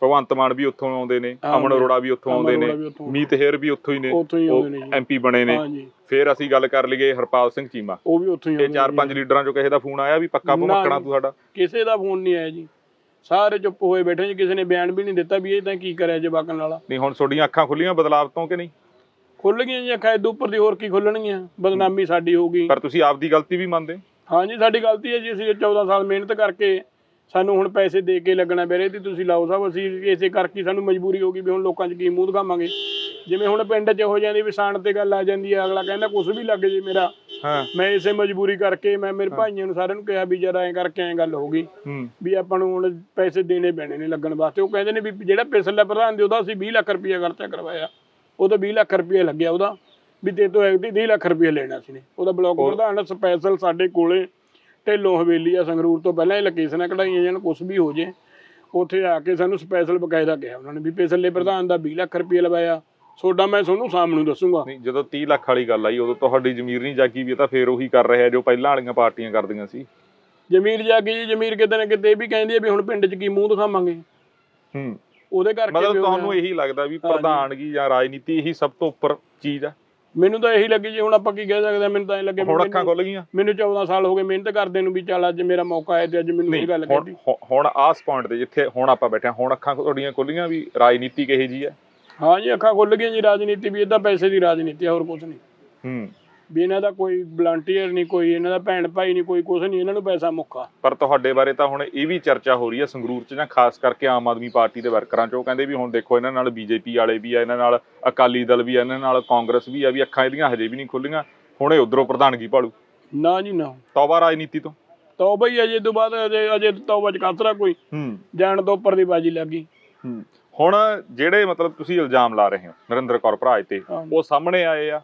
A: ਭਗਵੰਤ ਮਾਨ ਵੀ ਉੱਥੋਂ ਆਉਂਦੇ ਨੇ ਅਮਨ। ਅਰੋੜਾ ਵੀ ਉੱਥੋਂ ਆਉਂਦੇ ਨੇ। ਮੀਤ ਹੇਰ ਵੀ ਉੱਥੋਂ ਹੀ ਨੇ
B: ਉੱਥੋਂ ਹੀ ਆਉਂਦੇ ਨੇ ਜੀ।
A: ਐਮਪੀ ਬਣੇ ਨੇ। ਫਿਰ ਅਸੀਂ ਗੱਲ ਕਰ ਲਈਏ ਹਰਪਾਲ ਸਿੰਘ ਚੀਮਾ।
B: ਉਹ ਵੀ ਉੱਥੋਂ ਹੀ
A: ਇਹ
B: ਆਉਂਦੇ
A: ਚਾਰ
B: ਨੇ
A: ਪੰਜ ਲੀਡਰਾਂ ਚੋਂ ਕਿਸੇ ਦਾ ਫੋਨ ਆਇਆ ਵੀ ਪੱਕਾ ਭਮੱਕਣਾ। ਤੂੰ ਸਾਡਾ?
B: ਕਿਸੇ ਦਾ ਫੋਨ ਨਹੀਂ ਆਇਆ ਜੀ। ਸਾਰੇ ਚੁੱਪ ਹੋਏ ਬੈਠੇ ਜੀ ਕਿਸੇ ਨੇ ਬਿਆਨ ਵੀ ਨਹੀਂ ਦਿੱਤਾ ਵੀ ਇਹ ਤਾਂ ਕੀ ਕਰਿਆ ਜਵਾਕਣ ਵਾਲਾ
A: ਨਹੀਂ ਹੁਣ ਤੁਹਾਡੀਆਂ ਅੱਖਾਂ ਖੁੱਲੀਆਂ ਬਦਲਾਵ ਤੋਂ ਕਿ ਨਹੀਂ?
B: ਖੁੱਲ ਗਈਆਂ ਜੀ ਅੱਖਾਂ ਇਹਦੇ ਉੱਪਰ ਦੀ ਹੋਰ ਕੀ ਖੁੱਲਣਗੀਆਂ? ਬਦਨਾਮੀ ਸਾਡੀ ਹੋਊਗੀ
A: ਪਰ ਤੁਸੀਂ ਆਪਦੀ ਗਲਤੀ ਵੀ ਮੰਨਦੇ?
B: ਹਾਂਜੀ ਸਾਡੀ ਗਲਤੀ ਹੈ ਜੀ ਅਸੀਂ 14 ਸਾਲ ਮਿਹਨਤ ਕਰਕੇ ਸਾਨੂੰ ਹੁਣ ਪੈਸੇ ਦੇ ਕੇ ਲੱਗਣਾ ਪੈ ਰਿਹਾ ਤੇ ਤੁਸੀਂ ਲਾਓ ਸਾਹਿਬ ਅਸੀਂ ਇਸੇ ਕਰਕੇ ਸਾਨੂੰ ਮਜਬੂਰੀ ਹੋ ਗਈ ਵੀ ਹੁਣ ਲੋਕਾਂ 'ਚ ਕੀ ਮੂੰਹ ਦਿਖਾਵਾਂਗੇ। ਜਿਵੇਂ ਹੁਣ ਪਿੰਡ 'ਚ ਹੋ ਜਾਂਦੀ ਵੀ ਸਾਣ ਤੇ ਗੱਲ ਆ ਜਾਂਦੀ ਹੈ ਅਗਲਾ ਕਹਿੰਦਾ ਕੁਝ ਵੀ ਲੱਗ ਜੇ ਮੇਰਾ।
A: ਹਾਂ।
B: ਮੈਂ ਇਸੇ ਮਜਬੂਰੀ ਕਰਕੇ ਮੈਂ ਮੇਰੇ ਭਾਈਆਂ ਨੂੰ ਸਾਰਿਆਂ ਨੂੰ ਕਿਹਾ ਵੀ ਜਰਾ ਐਂ ਕਰਕੇ ਐਂ ਗੱਲ ਹੋ ਗਈ ਵੀ ਆਪਾਂ ਨੂੰ ਹੁਣ ਪੈਸੇ ਦੇਣੇ ਪੈਣੇ ਨੇ ਲੱਗਣ ਵਾਸਤੇ। ਉਹ ਕਹਿੰਦੇ ਨੇ ਵੀ ਜਿਹੜਾ ਪਿਛਲਾ ਪ੍ਰਧਾਨ ਦੇ ਉਹਦਾ ਅਸੀਂ 20 ਲੱਖ ਰੁਪਏ ਖਰਚਾ ਕਰਵਾਇਆ। ਉਹਦਾ 20 ਲੱਖ ਰੁਪਏ ਲੱਗਿਆ ਉਹਦਾ। ਵੀ ਤੇ ਤੋਂ ਐਗਦੀ 20 ਲੱਖ ਰੁਪਏ ਲੈਣਾ ਸੀ ਨੇ। ਉਹਦਾ ਬਲਾਕ ਪ੍ਰਧਾਨ ਸਪੈਸ਼ਲ ਸਾਡੇ ਕੋਲੇ ਢਿੱਲੋਂ ਹਵੇਲੀ ਆ ਸੰਗਰੂਰ ਤੋਂ ਪਹਿਲਾਂ ਇਹ ਲੋਕੇਸ਼ਨਾਂ ਕਢਾਈਆਂ ਜਾਣ ਕੁਝ ਵੀ ਹੋ ਜੇ। ਉੱਥੇ ਆ ਕੇ ਸਾਨੂੰ ਸਪੈਸ਼ਲ ਬਕਾਇਦਾ ਕਿਹਾ ਉਹਨਾਂ ਨੇ ਵੀ ਪਿਛਲੇ ਪ੍ਰਧਾਨ ਦਾ 20 ਲੱਖ ਰੁਪਏ ਲਵਾਇਆ। ਤੁਹਾਡਾ ਮੈਂ ਤੁਹਾਨੂੰ ਸਾਹਮਣੇ ਦੱਸੂਗਾ।
A: ਨਹੀਂ ਜਦੋਂ 30 ਲੱਖ ਵਾਲੀ ਗੱਲ ਆਈ ਉਦੋਂ ਤੁਹਾਡੀ ਜ਼ਮੀਰ ਨਹੀਂ ਜਾਗੀ ਵੀ ਇਹ ਤਾਂ ਫੇਰ ਉਹੀ ਕਰ ਰਿਹਾ ਜੋ ਪਹਿਲਾਂ ਵਾਲੀਆਂ ਪਾਰਟੀਆਂ ਕਰਦੀਆਂ ਸੀ।
B: ਜ਼ਮੀਰ ਜਾ ਕੇ ਜੀ ਜ਼ਮੀਰ ਕਿਤੇ ਨਾ ਕਿਤੇ ਇਹ ਵੀ ਕਹਿੰਦੀ ਹੈ ਵੀ ਹੁਣ ਪਿੰਡ 'ਚ ਕੀ ਮੂੰਹ ਦਿਖਾਵਾਂਗੇ।
A: ਹੂੰ।
B: ਉਹਦੇ ਕਰਕੇ
A: ਮਤਲਬ ਤੁਹਾਨੂੰ। ਇਹੀ ਲੱਗਦਾ ਵੀ। ਪ੍ਰਧਾਨਗੀ ਜਾਂ ਰਾਜਨੀਤੀ ਇਹੀ ਸਭ ਤੋਂ ਉੱਪਰ ਚੀਜ਼ ਆ?
B: ਮੈਨੂੰ ਤਾਂ ਇਹੀ ਲੱਗੀ ਜੀ ਹੁਣ ਆਪਾਂ ਕੀ ਕਹਿ ਸਕਦੇ ਹਾਂ ਮੈਨੂੰ ਤਾਂ ਇਹ ਲੱਗੇ ਵੀ
A: ਹੁਣ ਅੱਖਾਂ
B: ਮੈਨੂੰ-
A: ਖੁੱਲ ਗਈਆਂ।
B: ਮੈਨੂੰ 14 ਸਾਲ ਹੋ ਗਏ ਮਿਹਨਤ ਕਰਦੇ ਨੂੰ ਵੀ ਚੱਲ ਅੱਜ ਮੇਰਾ ਮੌਕਾ ਆਇਆ ਤੇ ਅੱਜ ਮੈਨੂੰ ਇਹ ਗੱਲ
A: ਹੁਣ
B: ਕਹਿਤੀ
A: ਹੁਣ- ਹੁਣ ਆਸ ਪੁਆਇੰਟ ਤੇ ਜਿੱਥੇ ਹੁਣ ਆਪਾਂ ਬੈਠੇ ਹਾਂ ਹੁਣ ਅੱਖਾਂ ਤੁਹਾਡੀਆਂ ਖੁੱਲੀਆਂ ਵੀ ਰਾਜਨੀਤੀ ਕਿਹੇ ਜੀ ਹੈ?
B: ਹਾਂ ਜੀ ਅੱਖਾਂ ਖੁੱਲ ਗਈਆਂ ਜੀ ਰਾਜਨੀਤੀ ਵੀ ਇਹ ਤਾਂ ਪੈਸੇ ਦੀ ਰਾਜਨੀਤੀ ਆ ਹੋਰ ਕੁਝ ਨਹੀਂ।
A: ਹੂੰ।
B: ਵੀ ਇਹਨਾਂ ਦਾ ਕੋਈ ਵਲੰਟੀਅਰ ਨਹੀਂ ਕੋਈ ਇਹਨਾਂ ਦਾ ਭੈਣ ਭਾਈ ਨਹੀਂ ਕੋਈ ਕੁਝ ਨਹੀਂ ਇਹਨਾਂ ਨੂੰ ਪੈਸਾ ਮੁੱਖਾ
A: ਪਰ ਤੁਹਾਡੇ ਬਾਰੇ ਤਾਂ ਹੁਣ ਇਹ ਵੀ ਚਰਚਾ ਹੋ ਰਹੀ ਹੈ ਸੰਗਰੂਰ 'ਚ ਜਾਂ ਖਾਸ ਕਰਕੇ ਆਮ ਆਦਮੀ ਪਾਰਟੀ ਦੇ ਵਰਕਰਾਂ 'ਚ। ਉਹ ਕਹਿੰਦੇ ਵੀ ਹੁਣ ਦੇਖੋ ਇਹਨਾਂ ਨਾਲ ਬੀਜੇਪੀ ਵਾਲੇ ਵੀ ਆ ਇਹਨਾਂ ਨਾਲ ਅਕਾਲੀ ਦਲ ਵੀ ਆ ਇਹਨਾਂ ਨਾਲ ਕਾਂਗਰਸ ਵੀ ਆ ਵੀ ਅੱਖਾਂ ਇਹਦੀਆਂ ਹਜੇ ਵੀ ਨਹੀਂ ਖੁੱਲੀਆਂ ਹੁਣ ਇਹ ਉਧਰੋਂ ਪ੍ਰਧਾਨਗੀ ਭਾਲੂ
B: ਨਾ ਜੀ ਨਾ।
A: ਤੌਬਾ ਰਾਜਨੀਤੀ ਤੋਂ।
B: ਤੌਬਾ ਹੀ ਅਜੇ ਤੋਂ ਬਾਅਦ ਅਜੇ ਅਜੇ ਤੌਬਾ ਚ ਕਸਰਾ ਕੋਈ।
A: ਹੂੰ।
B: ਜਾਣ ਤੋਂ ਉੱਪਰ ਦੀ ਬਾਜੀ ਲੱਗੀ
A: ਹੂੰ। ਹੁਣ ਜਿਹੜੇ ਮਤਲਬ ਤੁਸੀਂ ਇਲਜ਼ਾਮ ਲਾ ਰਹੇ ਹੋ ਨਰਿੰਦਰ ਕੌਰ ਭਰਾਜ ਤੇ ਉਹ ਸਾਹਮਣੇ ਆਏ ਆ।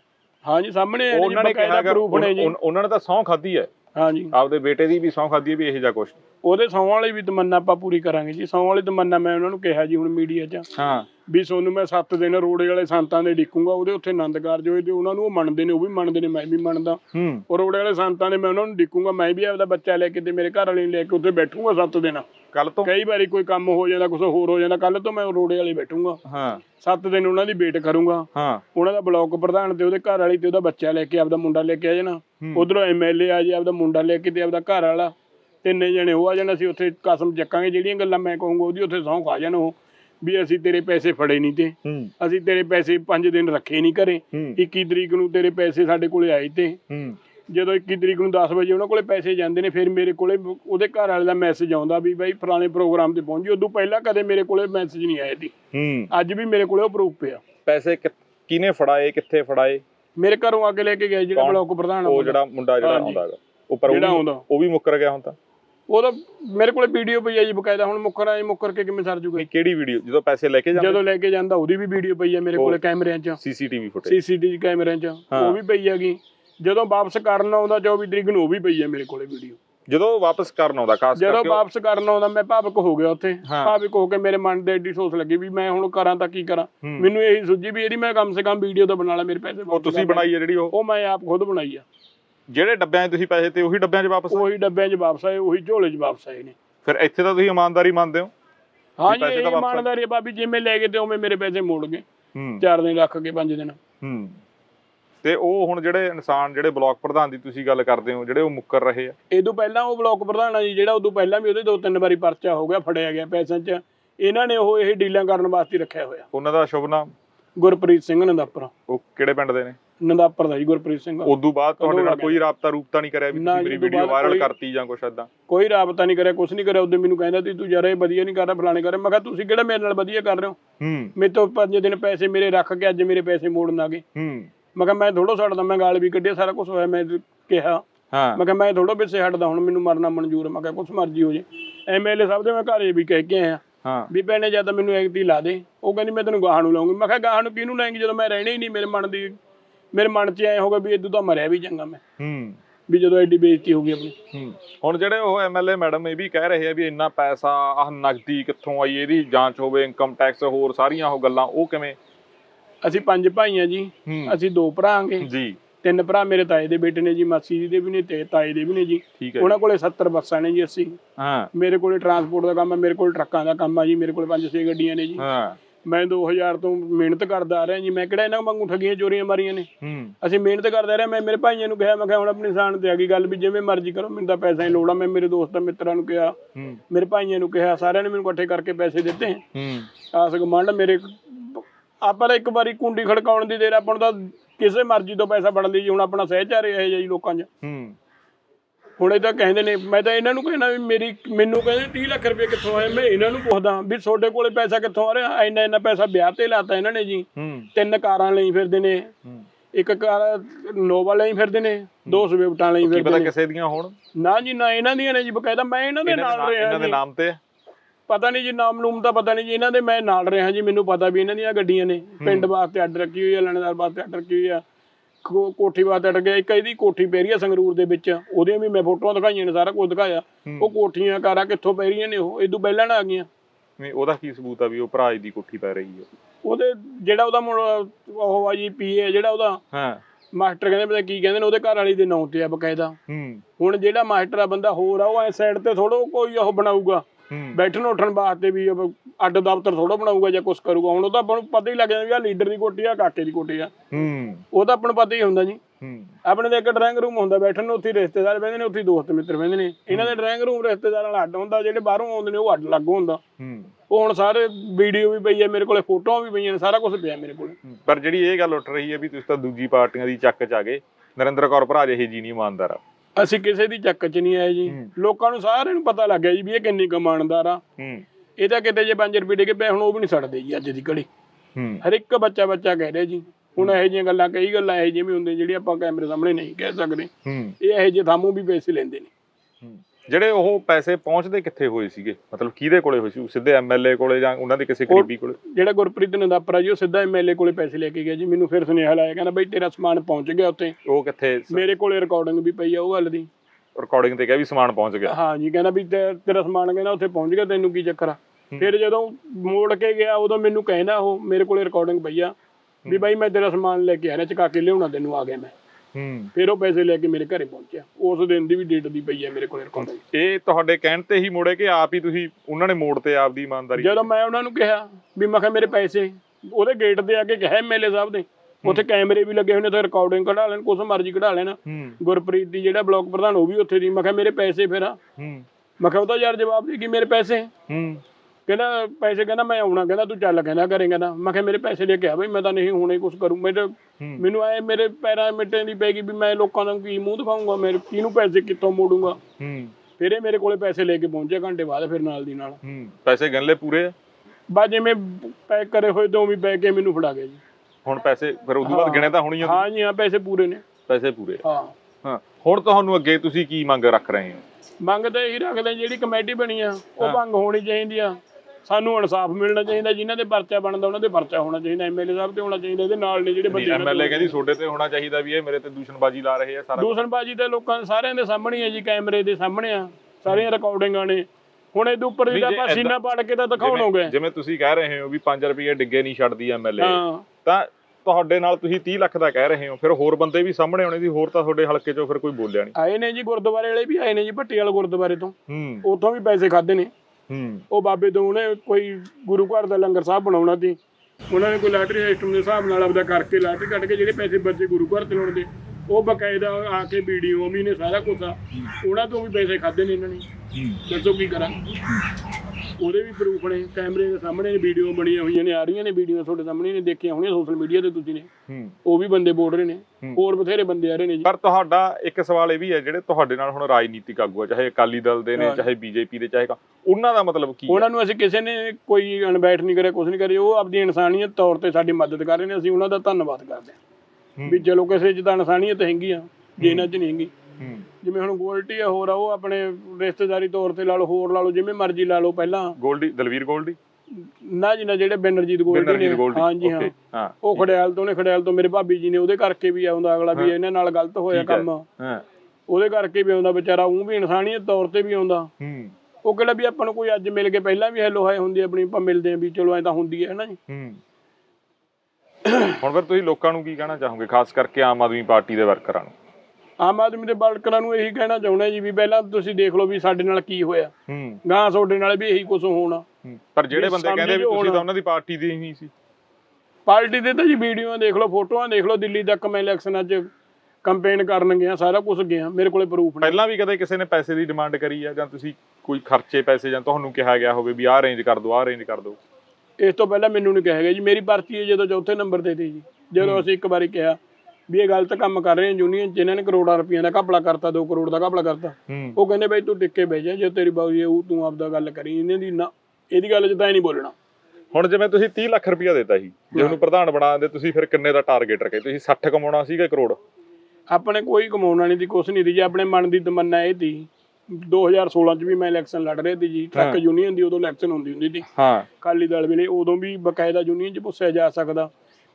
B: ਹਾਂ ਜੀ ਸਾਹਮਣੇ ਆ ਜੀ
A: ਉਹਨਾਂ ਨੇ ਕਿਹਾ ਹੈਗਾ
B: ਪ੍ਰੂਫ ਨੇ ਜੀ।
A: ਉਨ- ਉਹਨਾਂ ਨੇ ਤਾਂ ਸਹੁੰ ਖਾਧੀ ਹੈ।
B: ਹਾਂ ਜੀ
A: ਆਪਦੇ ਬੇਟੇ ਦੀ ਵੀ ਸਹੁੰ ਖਾਧੀ ਹੈ ਵੀ ਇਹੋ ਜਿਹਾ ਕੁਛ।
B: ਉਹਦੇ ਸੌਂ ਵਾਲੀ ਵੀ ਤਮੰਨਾ ਆਪਾਂ ਪੂਰੀ ਕਰਾਂਗੇ ਜੀ। ਸੌਂ ਵਾਲੀ ਤਮੰਨਾ ਮੈਂ ਉਹਨਾਂ ਨੂੰ ਕਿਹਾ ਜੀ ਹੁਣ ਮੀਡੀਆ 'ਚ।
A: ਹਾਂ।
B: ਵੀ ਸੋਨੂੰ ਮੈਂ 7 ਦਿਨ ਰੋੜੇ ਵਾਲੇ ਸੰਤਾਂ ਦੇ ਡਿੱਕੂੰਗਾ ਉਹਦੇ ਉੱਥੇ ਆਨੰਦ ਕਾਰਜ ਹੋਏ ਤੇ ਉਹਨਾਂ ਨੂੰ ਉਹ ਮੰਨਦੇ ਨੇ ਉਹ ਵੀ ਮੰਨਦੇ ਨੇ ਮੈਂ ਵੀ ਮੰਨਦਾ।
A: ਹੂੰ।
B: ਉਹ ਰੋੜੇ ਵਾਲੇ ਸੰਤਾਂ ਦੇ ਮੈਂ ਉਹਨਾਂ ਨੂੰ ਡਿੱਕੂੰਗਾ ਮੈਂ ਵੀ ਆਪਦਾ ਬੱਚਾ ਲੈ ਕੇ ਤੇ ਮੇਰੇ ਘਰ ਵਾਲੇ ਨੂੰ ਲੈ ਕੇ ਉੱਥੇ ਬੈਠੂੰਗਾ 7 ਦਿਨ।
A: ਕੱਲ ਤੋਂ?
B: ਕਈ ਵਾਰੀ ਕੋਈ ਕੰਮ ਹੋ ਜਾਂਦਾ ਕੁਝ ਹੋਰ ਹੋ ਜਾਂਦਾ ਕੱਲ ਤੋਂ ਮੈਂ ਰੋੜੇ ਵਾਲੇ ਬੈਠੂੰਗਾ।
A: ਹਾਂ।
B: 7 ਦਿਨ ਉਹਨਾਂ ਦੀ ਵੇਟ ਕਰੂੰਗਾ।
A: ਹਾਂ।
B: ਉਹਨਾਂ ਦਾ ਬਲਾਕ ਪ੍ਰਧਾਨ ਤੇ ਉਹਦੇ ਘਰ ਵਾਲੀ ਤੇ ਉਹਦਾ ਬੱਚਾ ਲੈ ਕੇ ਆਪਦਾ ਮੁੰਡਾ ਲੈ ਕੇ ਆ ਜਾਣਾ। ਉਧਰੋਂ ਐਮਐਲਏ ਆ ਜੀ ਆਪਦਾ ਮੁੰਡਾ ਲੈ ਕੇ ਤੇ ਆਪਦਾ ਘਰ ਵਾਲਾ। ਤਿੰਨੇ ਜਣੇ ਉਹ ਆ ਜਾਣਾ ਸੀ ਉੱਥੇ ਕਸਮ ਚੱਕਾਂਗੇ ਜਿਹੜੀਆਂ ਗੱਲਾਂ ਮੈਂ ਕਹੂੰਗਾ ਉਹਦੀ ਉੱਥੇ ਸਹੁੰ ਖਾ ਜਾਣ ਉਹ ਵੀ ਅਸੀਂ ਤੇਰੇ ਪੈਸੇ ਫੜੇ ਨਹੀਂ ਤੇ। ਅਸੀਂ ਤੇਰੇ ਪੈਸੇ 5 ਦਿਨ ਰੱਖੇ ਨਹੀਂ ਘਰੇ।
A: ਹੂੰ।
B: 21 ਤਰੀਕ ਨੂੰ ਤੇਰੇ ਪੈਸੇ ਸਾਡੇ ਕੋਲੇ ਆਏ ਤੇ। ਜਦੋਂ 21 ਤਰੀਕ ਨੂੰ 10 ਵਜੇ ਉਹਨਾਂ ਕੋਲੇ ਪੈਸੇ ਜਾਂਦੇ ਨੇ ਫਿਰ ਮੇਰੇ ਕੋਲੇ ਉਹਦੇ ਘਰ ਵਾਲੇ ਦਾ ਮੈਸੇਜ ਆਉਂਦਾ ਵੀ ਬਾਈ ਫਲਾਣੇ ਪ੍ਰੋਗਰਾਮ ਤੇ ਪਹੁੰਚੀ ਉਦੋਂ ਪਹਿਲਾਂ ਕਦੇ ਮੇਰੇ ਕੋਲੇ ਮੈਸੇਜ ਨਹੀਂ ਆਏ ਸੀ।
A: ਹੂੰ।
B: ਅੱਜ ਵੀ ਮੇਰੇ ਕੋਲੇ ਉਹ ਪ੍ਰੂਫ ਪਿਆ।
A: ਪੈਸੇ ਕਿ- ਕਿਹਨੇ ਫੜਾਏ ਕਿੱਥੇ ਫੜਾਏ?
B: ਮੇਰੇ ਘਰੋਂ ਆ ਕੇ ਲੈ ਕੇ ਗਏ ਜਿਹੜਾ? ਬਲਾਕ ਪ੍ਰਧਾਨ
A: ਉਹ। ਜਿਹੜਾ ਮੁੰਡਾ ਜਿਹੜਾ। ਆਉਂਦਾ ਹੈਗਾ। ਉੱਪਰ ਉਹ ਵੀ-। ਉਹ ਮੁੱਕਰ ਗਿਆ ਹੁਣ ਤਾਂ।
B: ਉਹਦਾ ਮੇਰੇ ਕੋਲੇ ਵੀਡੀਓ ਪਈ ਹੈ ਜੀ ਬਕਾਇਦਾ। ਹੁਣ ਮੁੱਕਰ ਆਏ ਮੁੱਕਰ ਕੇ ਕਿਵੇਂ ਸਰ ਜੂਗਾ?
A: ਕਿਹੜੀ ਵੀਡੀਓ ਜਦੋਂ ਪੈਸੇ ਲੈ ਕੇ ਜਾਂਦੇ?
B: ਜਦੋਂ ਲੈ ਕੇ ਜਾਂਦਾ ਉਹਦੀ ਵੀ ਵੀਡੀਓ ਪਈ ਹੈ ਮੇਰੇ ਕੋਲੇ
A: ਉਹ-
B: ਕੈਮਰਿਆਂ 'ਚ।
A: ਸੀਸੀਟੀਵੀ ਫੁਟੇਜ
B: ਸੀਸੀਟੀਵੀ ਕੈਮਰਿਆਂ 'ਚ। ਉਹ ਵੀ ਪਈ ਹੈਗੀ। ਜਦੋਂ ਵਾਪਸ ਕਰਨ ਆਉਂਦਾ 24 ਤਰੀਕ ਨੂੰ ਉਹ ਵੀ ਪਈ ਹੈ ਮੇਰੇ ਕੋਲੇ ਵੀਡੀਓ
A: ਜਦੋਂ ਵਾਪਸ ਕਰਨ ਆਉਂਦਾ ਖਾਸ
B: ਜਦੋਂ
A: ਕਰਕੇ
B: ਵਾਪਸ ਕਰਨ ਆਉਂਦਾ ਮੈਂ ਭਾਵਕ ਹੋ ਗਿਆ ਉੱਥੇ।
A: ਹਾਂ।
B: ਭਾਵਕ ਹੋ ਕੇ ਮੇਰੇ ਮਨ ਦੇ ਐਡੀ ਸੋਚ ਲੱਗੀ ਵੀ ਮੈਂ ਹੁਣ ਕਰਾਂ ਤਾਂ ਕੀ ਕਰਾਂ।
A: ਹੂੰ।
B: ਮੈਨੂੰ ਇਹੀ ਸੁੱਝੀ ਵੀ ਇਹਦੀ ਮੈਂ ਕਮ ਸੇ ਕਮ ਵੀਡੀਓ ਤਾਂ ਬਣਾ ਲਾ ਮੇਰੇ ਪੈਸੇ
A: ਉਹ ਤੁਸੀਂ ਬਣਾਈ ਹੈ ਜਿਹੜੀ ਉਹ?
B: ਉਹ ਮੈਂ ਆਪ ਖੁਦ ਬਣਾਈ ਆ।
A: ਜਿਹੜੇ ਡੱਬਿਆਂ 'ਚ ਤੁਸੀਂ ਪੈਸੇ ਤੇ ਉਹੀ ਡੱਬਿਆਂ 'ਚ ਵਾਪਸ
B: ਉਹੀ ਡੱਬਿਆਂ 'ਚ ਵਾਪਸ ਆਏ ਉਹੀ ਝੋਲੇ 'ਚ ਵਾਪਸ ਆਏ ਨੇ।
A: ਫਿਰ ਇੱਥੇ ਤਾਂ ਤੁਸੀਂ ਇਮਾਨਦਾਰੀ ਮੰਨਦੇ ਹੋ?
B: ਹਾਂ ਜੀ
A: ਪੈਸੇ
B: ਇਹ
A: ਤਾਂ ਵਾਪਸ।
B: ਇਮਾਨਦਾਰੀ ਆ ਬਾਬੀ ਜਿਵੇਂ ਲੈ ਗਏ ਤੇ ਉਵੇਂ ਮੇਰੇ ਪੈਸੇ ਮੋੜ ਗਏ।
A: ਹੂੰ।
B: ਚਾਰ ਦਿਨ ਰੱਖ ਕੇ ਪੰਜ ਦਿਨ।
A: ਹੂੰ। ਤੇ ਉਹ ਹੁਣ ਜਿਹੜੇ ਇਨਸਾਨ ਜਿਹੜੇ ਬਲਾਕ ਪ੍ਰਧਾਨ ਦੀ ਤੁਸੀਂ ਗੱਲ ਕਰਦੇ ਹੋ ਜਿਹੜੇ ਉਹ ਮੁੱਕਰ ਰਹੇ ਆ।
B: ਇਹ ਤੋਂ ਪਹਿਲਾਂ ਉਹ ਬਲਾਕ ਪ੍ਰਧਾਨ ਆ ਜੀ ਜਿਹੜਾ ਉਦੋਂ ਪਹਿਲਾਂ ਵੀ ਉਹਦੇ ਦੋ ਤਿੰਨ ਵਾਰੀ ਪਰਚਾ ਹੋ ਗਿਆ ਫੜਿਆ ਗਿਆ ਪੈਸਿਆਂ 'ਚ। ਇਹਨਾਂ ਨੇ ਉਹ ਇਹ ਡੀਲਾਂ ਕਰਨ ਵਾਸਤੇ ਰੱਖਿਆ ਹੋਇਆ।
A: ਉਹਨਾਂ ਦਾ ਸ਼ੁਭ ਨਾਮ?
B: ਗੁਰਪ੍ਰੀਤ ਸਿੰਘ ਨੰਦਾਪੁਰ।
A: ਉਹ ਕਿਹੜੇ ਪਿੰਡ ਦੇ ਨੇ?
B: ਨੰਦਾਪੁਰ ਦਾ ਜੀ ਗੁਰਪ੍ਰੀਤ ਸਿੰਘ।
A: ਉਦੋਂ ਬਾਅਦ ਤੁਹਾਡੇ ਨਾਲ ਕੋਈ ਰਾਬਤਾ ਰੂਪਤਾ ਨਹੀਂ ਕਰਿਆ ਵੀ ਤੁਸੀਂ ਮੇਰੀ ਵੀਡੀਓ ਵਾਇਰਲ ਕਰਤੀ ਜਾਂ ਕੁਛ ਏਦਾਂ?
B: ਕੋਈ ਰਾਬਤਾ ਨਹੀਂ ਕਰਿਆ ਕੁਝ ਨਹੀਂ ਕਰਿਆ। ਉਦੋਂ ਮੈਨੂੰ ਕਹਿੰਦਾ ਸੀ ਤੂੰ ਯਾਰ ਇਹ ਵਧੀਆ ਨਹੀਂ ਕਰ ਰਿਹਾ ਫਲਾਣੇ ਕਰ ਮੈਂ ਕਿਹਾ ਤੁਸੀਂ ਕਿਹੜਾ ਮੇਰੇ ਨਾਲ ਵਧੀਆ ਕਰ ਰਹੇ ਹੋ?
A: ਹੂੰ।
B: ਮੇਰੇ ਤੋਂ ਪੰਜ ਦਿਨ ਪੈਸੇ ਮੇਰੇ ਰੱਖ ਕੇ ਅੱਜ ਮੇਰੇ ਪੈਸੇ ਮੋੜਨ ਆ ਗਏ।
A: ਹੂੰ।
B: ਮੈਂ ਕਿਹਾ ਮੈਂ ਥੋੜੋ ਛੱਡਦਾ ਮੈਂ ਗਾਲ ਵੀ ਕੱਢਿਆ ਸਾਰਾ ਕੁਝ ਹੋਇਆ ਮੈਂ ਕਿਹਾ।
A: ਹਾਂ।
B: ਮੈਂ ਕਿਹਾ ਮੈਂ ਥੋੜੋ ਪਿੱਛੇ ਹਟਦਾ ਹੁਣ ਮੈਨੂੰ ਮਰਨਾ ਮਨਜ਼ੂਰ ਮੈਂ ਕਿਹਾ ਕੁਛ ਮਰਜ਼ੀ ਹੋ ਜੇ। ਐਮਐਲਏ ਸਾਹਿਬ ਦੇ ਮੈਂ ਘਰੇ ਵੀ ਕਹਿ ਕੇ ਆਇਆ।
A: ਹਾਂ।
B: ਵੀ ਭੈਣੇ ਜਾਂ ਤਾਂ ਮੈਨੂੰ ਐਕਟੀ ਲਾ ਦੇ। ਉਹ ਕਹਿੰਦੀ ਮੈਂ ਤੈਨੂੰ ਗਾਹਾਂ ਨੂੰ ਲਾਉਂਗੀ। ਮੈਂ ਕਿਹਾ ਗਾਹਾਂ ਨੂੰ ਕਿਹਨੂੰ ਲਾਏਂਗੀ? ਜਦੋਂ ਮੈਂ ਰਹਿਣਾ ਹੀ ਨਹੀਂ ਮੇਰੇ ਮਨ ਦੀ ਮੇਰੇ ਮਨ 'ਚ ਐ ਹੋਗਾ ਵੀ ਇਦੋਂ ਤਾਂ ਮਰਿਆ ਵੀ ਚੰਗਾ ਮੈਂ।
A: ਹੂੰ।
B: ਵੀ ਜਦੋਂ ਐਡੀ ਬੇਇੱਜ਼ਤੀ ਹੋ ਗਈ ਆਪਣੀ।
A: ਹੂੰ। ਹੁਣ ਜਿਹੜੇ ਉਹ ਐਮਐਲਏ ਮੈਡਮ ਇਹ ਵੀ ਕਹਿ ਰਹੇ ਆ ਵੀ ਇੰਨਾ ਪੈਸਾ ਆਹ ਨਗਦੀ ਕਿੱਥੋਂ ਆਈ ਇਹਦੀ ਜਾਂਚ ਹੋਵੇ ਇਨਕਮ ਟੈਕਸ ਹੋਰ ਸਾਰੀਆਂ ਉਹ ਗੱਲਾਂ ਉਹ ਕਿਵੇਂ
B: ਅਸੀਂ ਪੰਜ ਭਾਈ ਆ ਜੀ
A: ਹੂੰ।
B: ਅਸੀਂ ਦੋ ਭਰਾ ਆਂਗੇ
A: ਜੀ।
B: ਤਿੰਨ ਭਰਾ ਮੇਰੇ ਤਾਏ ਦੇ ਬੇਟੇ ਨੇ ਜੀ ਮਾਸੀ ਜੀ ਦੇ ਵੀ ਨੇ ਤੇ ਤਾਏ ਦੇ ਵੀ ਨੇ ਜੀ।
A: ਠੀਕ ਹੈ
B: ਉਹਨਾਂ ਕੋਲੇ 70 ਬੱਸਾਂ ਨੇ ਜੀ ਅਸੀਂ।
A: ਹਾਂ।
B: ਮੇਰੇ ਕੋਲੇ ਟਰਾਂਸਪੋਰਟ ਦਾ ਕੰਮ ਹੈ ਮੇਰੇ ਕੋਲ ਟਰੱਕਾਂ ਦਾ ਕੰਮ ਆ ਜੀ ਮੇਰੇ ਕੋਲ ਪੰਜ ਛੇ ਗੱਡੀਆਂ ਨੇ ਜੀ।
A: ਹਾਂ।
B: ਮੈਂ 2000 ਤੋਂ ਮਿਹਨਤ ਕਰਦਾ ਆ ਰਿਹਾ ਜੀ। ਮੈਂ ਕਿਹੜਾ ਇਹਨਾਂ ਵਾਂਗੂ ਠੱਗੀਆਂ ਚੋਰੀਆਂ ਮਾਰੀਆਂ ਨੇ?
A: ਹੂੰ।
B: ਅਸੀਂ ਮਿਹਨਤ ਕਰਦੇ ਆ ਰਹੇ ਮੈਂ ਮੇਰੇ ਭਾਈਆਂ ਨੂੰ ਕਿਹਾ ਮੈਂ ਕਿਹਾ ਹੁਣ ਆਪਣੀ ਸਾਨ ਤੇ ਆ ਗਈ ਗੱਲ ਵੀ ਜਿਵੇਂ ਮਰਜ਼ੀ ਕਰੋ ਮੈਨੂੰ ਤਾਂ ਪੈਸਿਆਂ ਦੀ ਲੋੜ ਆ। ਮੈਂ ਮੇਰੇ ਦੋਸਤਾਂ ਮਿੱਤਰਾਂ ਨੂੰ ਕਿਹਾ
A: ਹੂੰ।
B: ਮੇਰੇ ਭਾਈਆਂ ਨੂੰ ਕਿਹਾ ਸਾਰਿਆਂ ਨੇ ਮੈਨੂੰ ਇਕੱਠੇ ਕਰਕੇ ਪੈਸੇ ਦਿੱਤੇ।
A: ਹੂੰ।
B: ਆਸ ਗਮੰਡ ਮੇਰੇ ਆਪਾਂ ਤਾਂ ਇੱਕ ਵਾਰੀ ਕੁੰਡੀ ਖੜਕਾਉਣ ਦੀ ਦੇਰ ਆਪਾਂ ਨੂੰ ਤਾਂ ਕਿਸੇ ਮਰਜ਼ੀ ਤੋਂ ਪੈਸਾ ਫੜ ਲਈ ਜੀ ਹੁਣ ਆਪਣਾ ਸਹਿਚਾਰ ਇਹ ਜੀ ਲੋਕਾਂ 'ਚ।
A: ਹੂੰ।
B: ਹੁਣ ਇਹ ਤਾਂ ਕਹਿੰਦੇ ਨੇ ਮੈਂ ਤਾਂ ਇਹਨਾਂ ਨੂੰ ਕਹਿਣਾ ਵੀ ਮੇਰੀ ਮੈਨੂੰ ਕਹਿੰਦੇ 30 ਲੱਖ ਰੁਪਏ ਕਿੱਥੋਂ ਆਏ ਮੈਂ ਇਹਨਾਂ ਨੂੰ ਪੁੱਛਦਾ ਵੀ ਤੁਹਾਡੇ ਕੋਲੇ ਪੈਸਾ ਕਿੱਥੋਂ ਆ ਰਿਹਾ? ਇੰਨਾ ਇੰਨਾ ਪੈਸਾ ਵਿਆਹ ਤੇ ਲਾਤਾ ਇਹਨਾਂ ਨੇ ਜੀ।
A: ਹੂੰ।
B: ਤਿੰਨ ਕਾਰਾਂ ਲਈ ਫਿਰਦੇ ਨੇ।
A: ਹੂੰ।
B: ਇੱਕ ਕਾਰ ਨੋਵਾ ਲਈ ਫਿਰਦੇ ਨੇ ਦੋ ਸਵਿਫਟਾਂ ਲਈ
A: ਕੀ
B: ਫਿਰਦੇ
A: ਪਤਾ
B: ਨੇ।
A: ਕਿਸੇ ਦੀਆਂ ਹੋਣ।
B: ਨਾ ਜੀ ਨਾ ਇਹਨਾਂ ਦੀਆਂ ਨੇ ਜੀ ਬਕਾਇਦਾ ਮੈਂ ਇਹਨਾਂ ਦੇ ਨਾਲ ਰਿਹਾ
A: ਇਹਨਾਂ ਦੇ
B: ਜੀ।
A: ਨਾਮ ਤੇ?
B: ਪਤਾ ਨਹੀਂ ਜੀ ਨਾਮ ਨੂਮ ਤਾਂ ਪਤਾ ਨਹੀਂ ਜੀ ਇਹਨਾਂ ਦੇ ਮੈਂ ਨਾਲ ਰਿਹਾ ਜੀ ਮੈਨੂੰ ਪਤਾ ਵੀ ਇਹਨਾਂ ਦੀਆਂ ਗੱਡੀਆਂ ਨੇ। ਪਿੰਡ ਵਾਸਤੇ ਅੱਡ ਰੱਖੀ ਹੋਈ ਹੈ ਲਾਣੇਦਾਰ ਵਾਸਤੇ ਅੱਡ ਰੱਖੀ ਹੋਈ ਆ। ਕੋ- ਕੋਠੀ ਵਾਸਤੇ ਅੱਡ ਗਿਆ ਇੱਕ ਇਹਦੀ ਕੋਠੀ ਪੈ ਰਹੀ ਆ ਸੰਗਰੂਰ ਦੇ ਵਿੱਚ ਉਹਦੀਆਂ ਵੀ ਮੈਂ ਫੋਟੋਆਂ ਦਿਖਾਈਆਂ ਨੇ ਸਾਰਾ ਕੁਝ ਦਿਖਾਇਆ। ਉਹ ਕੋਠੀਆਂ ਕਾਰਾਂ ਕਿੱਥੋਂ ਪੈ ਰਹੀਆਂ ਨੇ ਉਹ ਇਦੋਂ ਪਹਿਲਾਂ ਨਾ ਆ ਗਈਆਂ।
A: ਨਹੀਂ ਉਹਦਾ ਕੀ ਸਬੂਤ ਆ ਵੀ ਉਹ ਭਰਾ ਜੀ ਦੀ ਕੋਠੀ ਪੈ ਰਹੀ ਹੈ
B: ਉਹਦੇ ਜਿਹੜਾ ਉਹਦਾ ਮੁੰਡਾ- ਉਹ ਆ ਜੀ ਪੀਏ ਜਿਹੜਾ ਉਹਦਾ।
A: ਹਾਂ।
B: ਮਾਸਟਰ ਕਹਿੰਦੇ ਪਤਾ ਕੀ ਕਹਿੰਦੇ ਨੇ ਉਹਦੇ ਘਰ ਵਾਲੀ ਦੇ ਨਾਂ ਤੇ ਆ ਬਕਾਇਦਾ।
A: ਹੂੰ।
B: ਹੁਣ ਜਿਹੜਾ ਮਾਸਟਰ ਆ ਬੰਦਾ ਹੋਰ ਆ ਉਹ ਐ ਸਾਈਡ ਤੇ ਥੋੜੋ ਕੋਈ ਉਹ ਬਣਾਊਗਾ। ਬੈਠਣ ਉੱਠਣ ਵਾਸਤੇ ਵੀ ਅੱਡ ਦਫ਼ਤਰ ਥੋੜਾ ਬਣਾਊਗਾ ਜਾਂ ਕੁਝ ਕਰੂਗਾ। ਹੁਣ ਉਹ ਤਾਂ ਆਪਾਂ ਨੂੰ ਪਤਾ ਹੀ ਲੱਗ ਜਾਂਦਾ ਵੀ ਆ ਲੀਡਰ ਦੀ ਕੋਠੀ ਆ ਕਾਕੇ ਦੀ ਕੋਠੀ ਆ।
A: ਹੂੰ।
B: ਉਹ ਤਾਂ ਆਪਾਂ ਨੂੰ ਪਤਾ ਹੀ ਹੁੰਦਾ ਜੀ।
A: ਹੂੰ।
B: ਆਪਣੇ ਦੇ ਇੱਕ ਡਰਾਇੰਗ ਰੂਮ ਹੁੰਦਾ ਬੈਠਣ ਨੂੰ ਉੱਥੇ ਰਿਸ਼ਤੇਦਾਰ ਬਹਿੰਦੇ ਨੇ ਉੱਥੇ ਦੋਸਤ ਮਿੱਤਰ ਬਹਿੰਦੇ ਨੇ। ਇਹਨਾਂ ਦੇ ਡਰਾਇੰਗ ਰੂਮ ਰਿਸ਼ਤੇਦਾਰਾਂ ਨਾਲ ਅੱਡ ਹੁੰਦਾ ਜਿਹੜੇ ਬਾਹਰੋਂ ਆਉਂਦੇ ਨੇ ਉਹ ਅੱਡ ਲੱਗ ਹੁੰਦਾ। ਉਹ ਹੁਣ ਸਾਰੇ ਵੀਡੀਓ ਵੀ ਪਈ ਹੈ ਮੇਰੇ ਕੋਲੇ ਫੋਟੋਆਂ ਵੀ ਪਈਆਂ ਨੇ ਸਾਰਾ ਕੁਝ ਪਿਆ ਮੇਰੇ ਕੋਲੇ।
A: ਪਰ ਜਿਹੜੀ ਇਹ ਗੱਲ ਉੱਠ ਰਹੀ ਹੈ ਵੀ ਤੁਸੀਂ ਤਾਂ ਦੂਜੀ ਪਾਰਟੀਆਂ ਦੀ ਚੱਕ ਚ ਆ ਗਏ ਨਰਿੰਦਰ ਕੌਰ ਭਰਾ ਜਿਹੇ ਜੀ ਨਹੀਂ ਇਮਾਨਦਾਰ ਆ।
B: ਅਸੀਂ ਕਿਸੇ ਦੀ ਚੱਕ 'ਚ ਨਹੀਂ ਆਏ ਜੀ। ਲੋਕਾਂ ਨੂੰ ਸਾਰਿਆਂ ਨੂੰ ਪਤਾ ਲੱਗ ਗਿਆ ਜੀ ਵੀ ਇਹ ਕਿੰਨੀ ਕਮਾਣਦਾਰ ਆ।
A: ਹੂੰ।
B: ਇਹ ਤਾਂ ਕਿਤੇ ਜੇ 5 ਰੁਪਏ ਦੇ ਕੇ ਪਏ ਹੁਣ ਉਹ ਵੀ ਨਹੀਂ ਛੱਡਦੇ ਜੀ ਅੱਜ ਦੀ ਘੜੀ।
A: ਹੂੰ।
B: ਹਰ ਇੱਕ ਬੱਚਾ ਬੱਚਾ ਕਹਿ ਰਿਹਾ ਜੀ। ਹੁਣ ਇਹੋ ਜਿਹੀਆਂ ਗੱਲਾਂ ਕਈ ਗੱਲਾਂ ਇਹੋ ਜਿਹੀਆਂ ਵੀ ਹੁੰਦੀਆਂ ਜਿਹੜੀਆਂ ਆਪਾਂ ਕੈਮਰੇ ਸਾਹਮਣੇ ਨਹੀਂ ਕਹਿ ਸਕਦੇ। ਇਹ ਇਹੋ ਜਿਹੇ ਥਾਮੋਂ ਵੀ ਪੈਸੇ ਲੈਂਦੇ ਨੇ।
A: ਜਿਹੜੇ ਉਹ ਪੈਸੇ ਪਹੁੰਚਦੇ ਕਿੱਥੇ ਹੋਏ ਸੀਗੇ? ਮਤਲਬ ਕਿਹਦੇ ਕੋਲੇ ਹੋਏ ਸੀ? ਸਿੱਧੇ ਐਮਐਲਏ ਕੋਲੇ ਜਾਂ ਉਹਨਾਂ ਦੇ ਕਿਸੇ ਕਰੀਬੀ ਕੋਲੇ?
B: ਜਿਹੜਾ ਗੁਰਪ੍ਰੀਤ ਨੰਦਾਪਰਾ ਜੀ ਉਹ ਸਿੱਧਾ ਐਮਐਲਏ ਕੋਲੇ ਪੈਸੇ ਲੈ ਕੇ ਗਿਆ ਜੀ। ਮੈਨੂੰ ਫਿਰ ਸੁਨੇਹਾ ਲਾਇਆ ਕਹਿੰਦਾ ਬਈ ਤੇਰਾ ਸਮਾਨ ਪਹੁੰਚ ਗਿਆ ਉੱਥੇ।
A: ਉਹ ਕਿੱਥੇ
B: ਮੇਰੇ ਕੋਲੇ ਰਿਕਾਰਡਿੰਗ ਵੀ ਪਈ ਆ ਉਹ ਗੱਲ ਦੀ।
A: ਰਿਕਾਰਡਿੰਗ ਤੇ ਕਿਹਾ ਵੀ ਸਮਾਨ ਪਹੁੰਚ ਗਿਆ।
B: ਹਾਂ ਜੀ ਕਹਿੰਦਾ ਵੀ ਤੇਰਾ ਸਮਾਨ ਕਹਿੰਦਾ ਉੱਥੇ ਪਹੁੰਚ ਗਿਆ ਤੈਨੂੰ ਕੀ ਚੱਕਰ ਆ? ਫਿਰ ਜਦੋਂ ਮੋੜ ਕੇ ਗਿਆ ਉਦੋਂ ਮੈਨੂੰ ਕਹਿੰਦਾ ਉਹ ਮੇਰੇ ਕੋਲੇ ਰਿਕਾਰਡਿੰਗ ਪਈ ਆ ਵੀ ਬਾਈ ਮੈਂ ਤੇਰਾ ਸਮਾਨ ਲੈ ਕੇ ਆ ਰਿਹਾ ਚਕਾ ਕੇ ਲਿਆਉਣਾ ਤੈਨੂੰ ਆ ਗਿਆ ਮੈਂ।
A: ਹੂੰ।
B: ਫਿਰ ਉਹ ਪੈਸੇ ਲੈ ਕੇ ਮੇਰੇ ਘਰੇ ਪਹੁੰਚਿਆ। ਉਸ ਦਿਨ ਦੀ ਵੀ ਡੇਟ ਦੀ ਪਈ ਆ ਮੇਰੇ ਕੋਲੇ ਰਿਕਾਰਡਿੰਗ
A: ਇਹ ਤੁਹਾਡੇ ਕਹਿਣ ਤੇ ਹੀ ਮੋੜੇ ਕਿ ਆਪ ਹੀ ਤੁਸੀਂ ਉਹਨਾਂ ਨੇ ਮੋੜ ਤੇ ਆਪਦੀ ਇਮਾਨਦਾਰੀ
B: ਜਦੋਂ ਮੈਂ ਉਹਨਾਂ ਨੂੰ ਕਿਹਾ ਵੀ ਮੈਂ ਕਿਹਾ ਮੇਰੇ ਪੈਸੇ ਉਹਦੇ ਗੇਟ ਆ ਕੇ ਕਿਹਾ ਐਮਐਲਏ ਸਾਹਿਬ ਦੇ। ਉੱਥੇ ਕੈਮਰੇ ਵੀ ਲੱਗੇ ਹੋਏ ਨੇ ਤੇ ਰਿਕਾਰਡਿੰਗ ਕਢਾ ਲੈਣ ਕੁਛ ਮਰਜ਼ੀ ਕਢਾ ਲੈਣ।
A: ਹੂੰ।
B: ਗੁਰਪ੍ਰੀਤ ਦੀ ਜਿਹੜਾ ਬਲਾਕ ਪ੍ਰਧਾਨ ਉਹ ਵੀ ਉੱਥੇ ਦੀ। ਮੈਂ ਕਿਹਾ ਮੇਰੇ ਪੈਸੇ ਫਿਰ
A: ਹੂੰ।
B: ਮੈਂ ਕਿਹਾ ਉਹਦਾ ਯਾਰ ਜਵਾਬ ਦੇ ਕਿ ਮੇਰੇ ਪੈਸੇ।
A: ਹੂੰ।
B: ਕਹਿੰਦਾ ਪੈਸੇ ਕਹਿੰਦਾ ਮੈਂ ਆਉਣਾ ਕਹਿੰਦਾ ਤੂੰ ਚੱਲ ਕਹਿੰਦਾ ਘਰੇ ਕਹਿੰਦਾ। ਮੈਂ ਕਿਹਾ ਮੇਰੇ ਪੈਸੇ ਲੈ ਕੇ ਆ ਬਈ ਮੈਂ ਤਾਂ ਨਹੀਂ ਹੁਣੇ ਕੁਝ ਕਰੂੰ। ਮੇਰੇ ਮੈਨੂੰ ਆਏ ਮੇਰੇ ਪੈਰਾਂ ਮਿੱਟੇ ਦੀ ਪੈ ਗਈ ਵੀ ਮੈਂ ਲੋਕਾਂ ਨੂੰ ਕੀ ਮੂੰਹ ਦਿਖਾਉਂਗਾ ਮੇਰੇ ਕਿਹਨੂੰ ਪੈਸੇ ਕਿੱਥੋਂ ਮੋੜੂੰਗਾ?
A: ਹੂੰ।
B: ਫਿਰ ਇਹ ਮੇਰੇ ਕੋਲੇ ਪੈਸੇ ਲੈ ਕੇ ਪਹੁੰਚੇ ਘੰਟੇ ਬਾਅਦ ਫਿਰ ਨਾਲ ਦੀ ਨਾਲ।
A: ਹੂੰ। ਪੈਸੇ ਗੰਲੇ ਪੂਰੇ ਆ?
B: ਜਿਵੇਂ ਪੈਕ ਕਰੇ ਹੋਏ ਤੋਂ ਵੀ ਪੈ ਕੇ ਮੈਨੂੰ ਫੜਾ ਗਿਆ ਜੀ।
A: ਹੁਣ ਪੈਸੇ ਫਿਰ ਉਦੋਂ ਬਾਅਦ ਗਿਣੇ ਤਾਂ ਹੋਣੀ ਆ
B: ਹਾਂ ਜੀ ਹਾਂ ਪੈਸੇ ਪੂਰੇ ਨੇ।
A: ਪੈਸੇ ਪੂਰੇ ਆ।
B: ਹਾਂ।
A: ਹਾਂ। ਹੁਣ ਤੁਹਾਨੂੰ ਅੱਗੇ ਤੁਸੀਂ ਕੀ ਮੰਗ ਰੱਖ ਰਹੇ ਹੋ?
B: ਮੰਗ ਤਾਂ ਇਹੀ ਰੱਖਦੇ ਜਿਹੜੀ ਕਮੇਟੀ ਬਣੀ ਆ ਉਹ ਭੰਗ ਹੋਣੀ ਚਾਹੀਦੀ ਆ। ਸਾਨੂੰ ਇਨਸਾਫ ਮਿਲਣਾ ਚਾਹੀਦਾ ਜਿਨ੍ਹਾਂ ਦੇ ਪਰਚਾ ਬਣਦਾ ਉਹਨਾਂ ਦੇ ਪਰਚਾ ਹੋਣਾ ਚਾਹੀਦਾ ਐਮਐਲਏ ਸਾਹਿਬ ਤੇ ਹੋਣਾ ਚਾਹੀਦਾ ਇਹਦੇ ਨਾਲ ਨੇ ਜਿਹੜੇ ਬੰਦੇ
A: ਐਮਐਲਏ ਕਹਿੰਦੀ ਤੁਹਾਡੇ ਤੇ ਹੋਣਾ ਚਾਹੀਦਾ ਵੀ ਇਹ ਮੇਰੇ ਤੇ ਦੂਸ਼ਣਬਾਜ਼ੀ ਲਾ ਰਹੇ ਆ ਸਾਰਾ
B: ਦੂਸ਼ਣਬਾਜੀ ਤੇ ਲੋਕਾਂ ਸਾਰਿਆਂ ਦੇ ਸਾਹਮਣੇ ਆ ਜੀ ਕੈਮਰੇ ਦੇ ਸਾਹਮਣੇ ਆ ਸਾਰੀਆਂ ਰਿਕਾਰਡਿੰਗਾਂ ਨੇ। ਹੁਣ ਇਹਦੇ ਉੱਪਰ
A: ਨਹੀਂ,
B: ਆਪਾਂ ਸੀਨਾ ਪਾੜ ਕੇ ਤਾਂ ਦਿਖਾਉਣੋਗੇ
A: ਜਿਵੇਂ- ਤੁਸੀਂ ਕਹਿ ਰਹੇ ਹੋ ਵੀ 5 ਰੁਪਏ ਡਿੱਗੇ ਨਹੀਂ ਛੱਡਦੀ ਐਮਐਲਏ
B: ਹਾਂ।
A: ਤਾਂ ਤੁਹਾਡੇ ਨਾਲ ਤੁਸੀਂ 30 ਲੱਖ ਦਾ ਕਹਿ ਰਹੇ ਹੋ ਫਿਰ ਹੋਰ ਬੰਦੇ ਵੀ ਸਾਹਮਣੇ ਆਉਣੇ ਸੀ ਹੋਰ ਤਾਂ ਤੁਹਾਡੇ ਹਲਕੇ ਚੋਂ ਫਿਰ ਕੋਈ ਬੋਲਿਆ ਨਹੀਂ।
B: ਆਏ ਨੇ ਜੀ ਗੁਰਦੁਆਰੇ ਵਾਲੇ ਵੀ ਆਏ ਨੇ ਜੀ ਭੱਟੀ ਵਾਲੇ ਗੁਰਦੁਆਰੇ ਤੋਂ।
A: ਹੂੰ।
B: ਉੱਥੋਂ ਵੀ ਪੈਸੇ ਖਾਦੇ ਨੇ।
A: ਹੂੰ।
B: ਉਹ ਬਾਬੇ ਤੋਂ ਉਹਨੇ ਕੋਈ ਗੁਰੂ ਘਰ ਦਾ ਲੰਗਰ ਸਾਹਿਬ ਬਣਾਉਣਾ ਸੀ। ਉਹਨਾਂ ਨੇ ਕੋਈ ਲਾਟਰੀ ਸਿਸਟਮ ਦੇ ਹਿਸਾਬ ਨਾਲ ਆਪਦਾ ਕਰਕੇ ਲਾਟਰੀ ਕੱਢ ਕੇ ਜਿਹੜੇ ਪੈਸੇ ਬੱਚੇ ਗੁਰੂ ਘਰ ਤੇ ਲਾਉਣ ਦੇ ਉਹ ਬਕਾਇਦਾ ਆ ਕੇ ਵੀਡੀਓ ਵੀ ਨੇ ਸਾਰਾ ਕੁਝ ਆ। ਉਹਨਾਂ ਤੋਂ ਵੀ ਪੈਸੇ ਖਾਦੇ ਨੇ ਇਹਨਾਂ ਨੇ। ਦੱਸੋ ਕੀ ਕਰਾਂ? ਉਹਦੇ ਵੀ ਪ੍ਰੂਫ ਨੇ ਕੈਮਰੇ ਦੇ ਸਾਹਮਣੇ ਵੀਡੀਓ ਬਣੀਆਂ ਹੋਈਆਂ ਨੇ ਆ ਰਹੀਆਂ ਨੇ ਵੀਡੀਓ ਤੁਹਾਡੇ ਸਾਹਮਣੇ ਨੇ ਦੇਖੀਆਂ ਹੋਣੀਆਂ ਸੋਸ਼ਲ ਮੀਡੀਆ ਤੇ ਤੁਸੀਂ ਨੇ। ਉਹ ਵੀ ਬੰਦੇ ਬੋਲ ਰਹੇ ਨੇ ਹੋਰ ਬਥੇਰੇ ਬੰਦੇ ਆ ਰਹੇ ਨੇ ਜੀ।
A: ਪਰ ਤੁਹਾਡਾ ਇੱਕ ਸਵਾਲ ਇਹ ਵੀ ਹੈ ਜਿਹੜੇ ਤੁਹਾਡੇ ਨਾਲ ਹੁਣ ਰਾਜਨੀਤਿਕ ਆਗੂ ਆ ਚਾਹੇ ਅਕਾਲੀ ਦਲ ਦੇ ਨੇ ਚਾਹੇ ਬੀਜੇਪੀ ਦੇ ਚਾਹੇ ਉਹਨਾਂ ਦਾ ਮਤਲਬ ਕੀ
B: ਉਹਨਾਂ ਨੂੰ ਅਸੀਂ ਕਿਸੇ ਨੇ ਕੋਈ ਅਣਬੈਠ ਨਹੀਂ ਕਰਿਆ ਕੁਝ ਨਹੀਂ ਕਰਿਆ ਉਹ ਆਪਦੀ ਇਨਸਾਨੀਅਤ ਤੌਰ ਤੇ ਸਾਡੀ ਮਦਦ ਕਰ ਰਹੇ ਨੇ ਅਸੀਂ ਉਹਨਾਂ ਦਾ ਧੰਨਵਾਦ ਕਰਦੇ ਹਾਂ। ਵੀ ਚਲੋ ਕਿਸੇ 'ਚ ਤਾਂ ਇਨਸਾਨੀਅਤ ਹੈਗੀ ਆ ਜੇ ਇਹਨਾਂ 'ਚ ਨਹੀਂ ਹੈਗੀ। ਜਿਵੇਂ ਹੁਣ ਗੋਲਟੀ ਆ ਹੋਰ ਆ ਉਹ ਆਪਣੇ ਰਿਸ਼ਤੇਦਾਰੀ ਤੌਰ ਤੇ ਲਾ ਲਓ ਹੋਰ ਲਾ ਲਓ ਜਿਵੇਂ ਮਰਜ਼ੀ ਲਾ ਲਓ ਪਹਿਲਾਂ।
A: ਗੋਲਡੀ ਦਲਵੀਰ ਗੋਲਡੀ?
B: ਨਾ ਜੀ ਨਾ ਜਿਹੜੇ ਬੈਨਰਜੀਤ
A: ਬਿੰਦਰਜੀਤ
B: ਨੇ।
A: ਗੋਲਡੀ
B: ਹਾਂਜੀ ਹਾਂ। ਉਹ ਖੜਿਆਲ ਤੋਂ ਨੇ ਖੜਿਆਲ ਤੋਂ ਮੇਰੇ ਭਾਬੀ ਜੀ ਨੇ ਉਹਦੇ ਕਰਕੇ ਵੀ ਆਉਂਦਾ ਅਗਲਾ ਵੀ ਇਹਨਾਂ ਨਾਲ ਗਲਤ ਹੋਇਆ। ਕੰਮ।
A: ਹਾਂ।
B: ਉਹਦੇ ਕਰਕੇ ਵੀ ਆਉਂਦਾ ਵਿਚਾਰਾ ਉਹ ਵੀ ਇਨਸਾਨੀਅਤ ਤੌਰ ਤੇ ਵੀ ਆਉਂਦਾ।
A: ਹੂੰ।
B: ਉਹ ਕਿਹੜਾ ਵੀ ਆਪਾਂ ਨੂੰ ਕੋਈ ਅੱਜ ਮਿਲ ਕੇ ਪਹਿਲਾਂ ਵੀ ਹੈਲੋ ਹਾਏ ਹੁੰਦੀ ਆਪਣੀ ਆਪਾਂ ਮਿਲਦੇ ਆਂ ਵੀ ਚਲੋ ਐ ਤਾਂ ਹੁੰਦੀ ਹੈ ਨਾ ਜੀ।
A: ਹੂੰ। ਹੁਣ ਫਿਰ ਤੁਸੀਂ ਲੋਕਾਂ ਨੂੰ ਕੀ ਕਹਿਣਾ ਚਾਹੋਗੇ ਖਾਸ ਕਰਕੇ ਆਮ ਆਦਮੀ ਪਾਰਟੀ ਦੇ ਵਰਕਰਾਂ ਨੂੰ?
B: ਆਮ ਆਦਮੀ ਦੇ ਵਰਕਰਾਂ ਨੂੰ ਇਹੀ ਕਹਿਣਾ ਚਾਹੁੰਦਾ ਜੀ ਵੀ ਪਹਿਲਾਂ ਤੁਸੀਂ ਦੇਖ ਲਓ ਵੀ ਸਾਡੇ ਨਾਲ ਕੀ ਹੋਇਆ।
A: ਹੂੰ।
B: ਗਾਂ ਤੁਹਾਡੇ ਨਾਲ ਵੀ ਇਹੀ ਕੁਝ ਹੋਣਾ।
A: ਪਰ ਜਿਹੜੇ ਬੰਦੇ ਕਹਿੰਦੇ ਵੀ ਤੁਸੀਂ ਤਾਂ ਉਹਨਾਂ ਦੀ ਪਾਰਟੀ ਦੀ ਹੀ ਸੀ।
B: ਪਾਰਟੀ ਦੇ ਤਾਂ ਜੀ ਵੀਡੀਓਆਂ ਦੇਖ ਲਓ ਫੋਟੋਆਂ ਦੇਖ ਲਓ ਦਿੱਲੀ ਤੱਕ ਮੈਂ ਇਲੈਕਸ਼ਨਾਂ 'ਚ ਕੰਪੇਨ ਕਰਨ ਗਿਆ ਸਾਰਾ ਕੁਝ ਗਿਆ ਮੇਰੇ ਕੋਲੇ ਪ੍ਰੂਫ ਨੇ
A: ਪਹਿਲਾਂ ਵੀ ਕਦੇ ਕਿਸੇ ਨੇ ਪੈਸੇ ਦੀ ਡਿਮਾਂਡ ਕਰੀ ਆ ਜਾਂ ਤੁਸੀਂ ਕੋਈ ਖਰਚੇ ਪੈਸੇ ਜਾਂ ਤੁਹਾਨੂੰ ਕਿਹਾ ਗਿਆ ਹੋਵੇ ਵੀ ਆਹ ਅਰੇਂਜ ਕਰ ਦਿਓ ਆਹ ਅਰੇਂਜ ਕਰ ਦਿਓ।
B: ਇਸ ਤੋਂ ਪਹਿਲਾਂ ਮੈਨੂੰ ਨਹੀਂ ਕਿਹਾ ਗਿਆ ਜੀ ਮੇਰੀ ਪਰਚੀ ਹੈ ਜਦੋਂ ਚੌਥੇ ਨੰਬਰ ਤੇ ਸੀ ਜੀ। ਜਦੋਂ ਅਸੀਂ ਇੱਕ ਵਾਰੀ ਕਿਹਾ ਵੀ ਇਹ ਗਲਤ ਕੰਮ ਕਰ ਰਹੇ ਨੇ ਯੂਨੀਅਨ ਜਿਨ੍ਹਾਂ ਨੇ ਕਰੋੜਾਂ ਰੁਪਈਆ ਦਾ ਘਪਲਾ ਕਰਤਾ 2 ਕਰੋੜ ਦਾ ਘਪਲਾ ਕਰਤਾ।
A: ਹੂੰ।
B: ਉਹ ਕਹਿੰਦੇ ਬਈ ਤੂੰ ਟਿੱਕੇ ਬਹਿ ਜਾ ਜੇ ਤੇਰੀ ਬਾਊ ਉਹ ਤੂੰ ਆਪਦਾ ਗੱਲ ਕਰੀ ਇਹਨਾਂ ਦੀ ਨਾ ਇਹਦੀ ਗੱਲ 'ਚ ਤਾਂ ਨਹੀਂ ਬੋਲਣਾ।
A: ਹੁਣ ਜਿਵੇਂ ਤੁਸੀਂ 30 ਲੱਖ ਰੁਪਇਆ ਦਿੱਤਾ ਸੀ ਜੇ ਉਹਨੂੰ ਪ੍ਰਧਾਨ ਬਣਾ ਦਿੰਦੇ ਤੁਸੀਂ ਫਿਰ ਕਿੰਨੇ ਦਾ ਟਾਰਗੇਟ ਰੱਖੇ? ਤੁਸੀਂ 60 ਕਮਾਉਣਾ ਸੀਗਾ ਕਰੋੜ?
B: ਆਪਣੇ ਕੋਈ ਕਮਾਉਣਾ ਨਹੀਂ ਦੀ ਕੁਛ ਨਹੀਂ ਦੀ ਜੀ ਆਪਣੇ ਮਨ ਦੀ ਤਮੰਨਾ ਇਹ ਸੀ 2016 ਚ ਵੀ ਮੈਂ ਇਲੈਕਸ਼ਨ ਲੜ ਰਿਹਾ ਸੀ ਜੀ ਟਰੱਕ ਯੂਨੀਅਨ ਦੀ ਉਦੋਂ ਇਲੈਕਸ਼ਨ ਹੁੰਦੀ ਹੁੰਦੀ ਸੀ।
A: ਹਾਂ।
B: ਅਕਾਲੀ ਦਲ ਵੇਲੇ ਉਦੋਂ ਵੀ ਬਕਾਇਦਾ ਯੂਨੀਅਨ ਚ ਪੁੱਛਿਆ ਜਾ ਸਕਦਾ।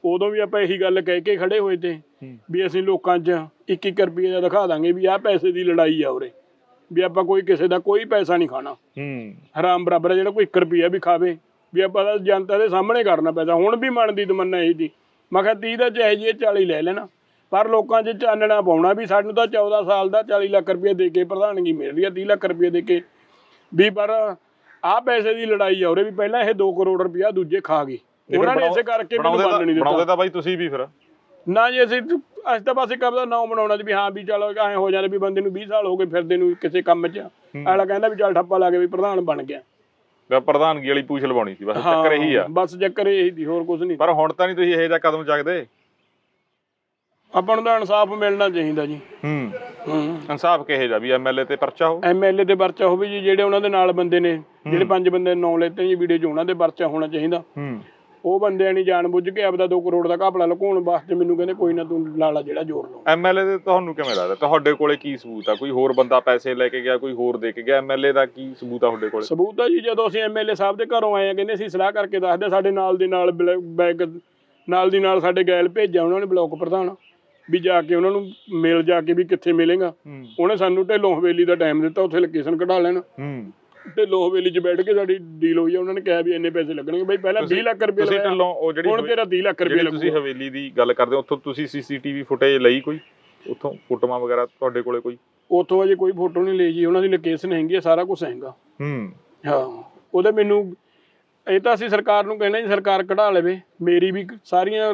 B: ਉਦੋਂ ਵੀ ਆਪਾਂ ਇਹੀ ਗੱਲ ਕਹਿ ਕੇ ਖੜੇ ਹੋਏ ਤੇ ਵੀ ਅਸੀਂ ਲੋਕਾਂ 'ਚ 1-1 ਰੁਪਏ ਦਾ ਦਿਖਾ ਦਾਂਗੇ ਵੀ ਆਹ ਪੈਸੇ ਦੀ ਲੜਾਈ ਆ ਉਰੇ। ਵੀ ਆਪਾਂ ਕੋਈ ਕਿਸੇ ਦਾ ਕੋਈ ਪੈਸਾ ਨਹੀਂ ਖਾਣਾ।
A: ਹੂੰ।
B: ਹਰਾਮ ਬਰਾਬਰ ਆ ਜਿਹੜਾ ਕੋਈ 1 ਰੁਪਿਆ ਵੀ ਖਾਵੇ ਵੀ ਆਪਾਂ ਤਾਂ ਜਨਤਾ ਦੇ ਸਾਹਮਣੇ ਕਰਨਾ ਪੈਸਾ ਹੁਣ ਵੀ ਮਨ ਦੀ ਤਮੰਨਾ ਇਹੀ ਦੀ ਮੈਂ ਕਿਹਾ 30 ਦਾ ਚਾਹੇ ਜੀ ਇਹ 40 ਲੈ ਲੈਣਾ। ਪਰ ਲੋਕਾਂ 'ਚ ਚਾਨਣਾ ਪਾਉਣਾ ਵੀ ਸਾਨੂੰ ਤਾਂ 14 ਸਾਲ ਦਾ 40 ਲੱਖ ਰੁਪਏ ਦੇ ਕੇ ਪ੍ਰਧਾਨਗੀ ਮਿਲ ਰਹੀ ਆ 30 ਲੱਖ ਰੁਪਏ ਦੇ ਕੇ। ਵੀ ਪਰ ਆ ਪੈਸੇ ਦੀ ਲੜਾਈ ਆ ਉਰੇ ਵੀ ਪਹਿਲਾਂ ਇਹ 2 ਕਰੋੜ ਰੁਪਇਆ ਦੂਜੇ ਖਾ ਗਏ। ਉਹਨਾਂ ਨੇ ਇਸੇ ਕਰਕੇ ਮੈਨੂੰ
A: ਬਣਾਉਂਦੇ ਤਾਂ
B: ਨਹੀਂ
A: ਬਣਾਉਂਦੇ
B: ਦਿੱਤਾ
A: ਤਾਂ ਬਾਈ ਤੁਸੀਂ ਵੀ ਫਿਰ।
B: ਨਾ ਜੀ ਅਸੀਂ ਅੱਜ ਤਾਂ ਬਸ ਇੱਕ ਆਪਦਾ ਨਾਮ ਬਣਾਉਣਾ ਸੀ ਵੀ ਹਾਂ ਵੀ ਚਲੋ ਐ ਹੋ ਜਾਣੇ ਵੀ ਬੰਦੇ ਨੂੰ 20 ਸਾਲ ਹੋ ਗਏ ਫਿਰਦੇ ਨੂੰ ਕਿਸੇ ਕੰਮ 'ਚ। ਅਗਲਾ ਕਹਿੰਦਾ ਵੀ ਚੱਲ ਠੱਪਾ ਲਾ ਕੇ ਵੀ ਪ੍ਰਧਾਨ ਬਣ ਗਿਆ।
A: ਤਾਂ ਪ੍ਰਧਾਨਗੀ ਵਾਲੀ ਪੂਛ ਲਵਾਉਣੀ ਸੀ ਬਸ ਚੱਕਰ ਇਹੀ ਆ।
B: ਬਸ ਚੱਕਰ ਇਹੀ ਸੀ ਹੋਰ ਕੁਝ ਨਹੀਂ।
A: ਪਰ ਹੁਣ ਤਾਂ ਨਹੀਂ ਤੁਸੀਂ ਇਹੋ ਜਿਹਾ ਕਦਮ ਚੱਕਦੇ।
B: ਆਪਾਂ ਨੂੰ ਤਾਂ ਇਨਸਾਫ ਮਿਲਣਾ ਚਾਹੀਦਾ ਜੀ।
A: ਹੂੰ।
B: ਹੂੰ।
A: ਇਨਸਾਫ ਕਿਹੇ ਜਾ ਵੀ ਐਮਐਲਏ ਤੇ ਪਰਚਾ ਹੋ
B: ਐਮਐਲਏ ਤੇ ਪਰਚਾ ਹੋਵੇ ਜੀ ਜਿਹੜੇ ਉਹਨਾਂ ਦੇ ਨਾਲ ਬੰਦੇ ਨੇ ਜਿਹੜੇ ਪੰਜ ਬੰਦੇ ਨਾਂ ਲੈਤੇ ਜੀ ਵੀਡੀਓ 'ਚ ਉਹਨਾਂ ਦੇ ਪਰਚਾ ਹੋਣਾ ਚਾਹੀਦਾ।
A: ਹੂੰ।
B: ਉਹ ਬੰਦਿਆਂ ਨੇ ਜਾਣ ਬੁੱਝ ਕੇ ਆਪਦਾ 2 ਕਰੋੜ ਦਾ ਘਪਲਾ ਲੁਕਾਉਣ ਵਾਸਤੇ ਮੈਨੂੰ ਕਹਿੰਦੇ ਕੋਈ ਨਾ ਤੂੰ ਲਾਲਾ ਜਿਹੜਾ ਜ਼ੋਰ ਲਾਓ
A: ਐਮਐਲਏ ਦੇ ਤੁਹਾਨੂੰ ਕਿਵੇਂ ਲੱਗਦਾ? ਤੁਹਾਡੇ ਕੋਲੇ ਕੀ ਸਬੂਤ ਆ? ਕੋਈ ਹੋਰ ਬੰਦਾ ਪੈਸੇ ਲੈ ਕੇ ਗਿਆ ਕੋਈ ਹੋਰ ਦੇ ਕੇ ਗਿਆ? ਐਮਐਲਏ ਦਾ ਕੀ ਸਬੂਤ ਆ ਤੁਹਾਡੇ ਕੋਲੇ?
B: ਸਬੂਤ ਆ ਜੀ ਜਦੋਂ ਅਸੀਂ ਐਮਐਲਏ ਸਾਹਿਬ ਦੇ ਘਰੋਂ ਆਏ ਆ ਕਹਿੰਦੇ ਅਸੀਂ ਸਲਾਹ ਕਰਕੇ ਦੱਸਦੇ ਸਾਡੇ ਨਾਲ ਦੇ ਨਾਲ ਬੈਗ ਨਾਲ ਦੀ ਨਾਲ ਸਾਡੇ ਗੈਲ ਭੇਜਿਆ ਉਹਨਾਂ ਨੇ ਬਲਾਕ ਪ੍ਰਧਾਨ ਵੀ ਜਾ ਕੇ ਉਹਨਾਂ ਨੂੰ ਮਿਲ ਜਾ ਕੇ ਵੀ ਕਿੱਥੇ ਮਿਲੇਗਾ। ਉਹਨੇ ਸਾਨੂੰ ਢਿੱਲੋਂ ਹਵੇਲੀ ਦਾ ਟਾਈਮ ਦਿੱਤਾ ਉੱਥੇ ਲੋਕੇਸ਼ਨ ਕਢਾ ਲੈਣ।
A: ਹੂੰ।
B: ਤੇ ਢਿੱਲੋ ਹਵੇਲੀ 'ਚ ਬੈਠ ਕੇ ਸਾਡੀ ਡੀਲ ਹੋਈ ਆ ਉਹਨਾਂ ਨੇ ਕਿਹਾ ਵੀ ਇੰਨੇ ਪੈਸੇ ਲੱਗਣਗੇ। ਬਈ ਪਹਿਲਾਂ 20 ਲੱਖ ਰੁਪਏ
A: ਤੁਸੀਂ
B: ਹੁਣ ਤੇਰਾ 30 ਲੱਖ ਰੁਪਏ
A: ਲੱਗੂ ਤੁਸੀਂ ਹਵੇਲੀ ਦੀ ਗੱਲ ਕਰਦੇ ਉੱਥੋਂ ਤੁਸੀਂ ਸੀਸੀਟੀਵੀ ਫੁਟੇਜ ਲਈ ਕੋਈ? ਉੱਥੋਂ ਫੋਟੋਆਂ ਵਗੈਰਾ ਤੁਹਾਡੇ ਕੋਲੇ ਕੋਈ?
B: ਉੱਥੋਂ ਅਜੇ ਕੋਈ ਫੋਟੋ ਨਹੀਂ ਲਈ ਜੀ ਉਹਨਾਂ ਦੀ ਲੋਕੇਸ਼ਨ ਹੈਗੀ ਆ ਸਾਰਾ ਕੁਝ ਹੈਗਾ।
A: ਹੂੰ।
B: ਹਾਂ ਉਹਦੇ ਮੈਨੂੰ ਇਹ ਤਾਂ ਅਸੀਂ ਸਰਕਾਰ ਨੂੰ ਕਹਿਣਾ ਜੀ ਸਰਕਾਰ ਕਢਾ ਲਵੇ ਮੇਰੀ ਵੀ ਸਾਰੀਆਂ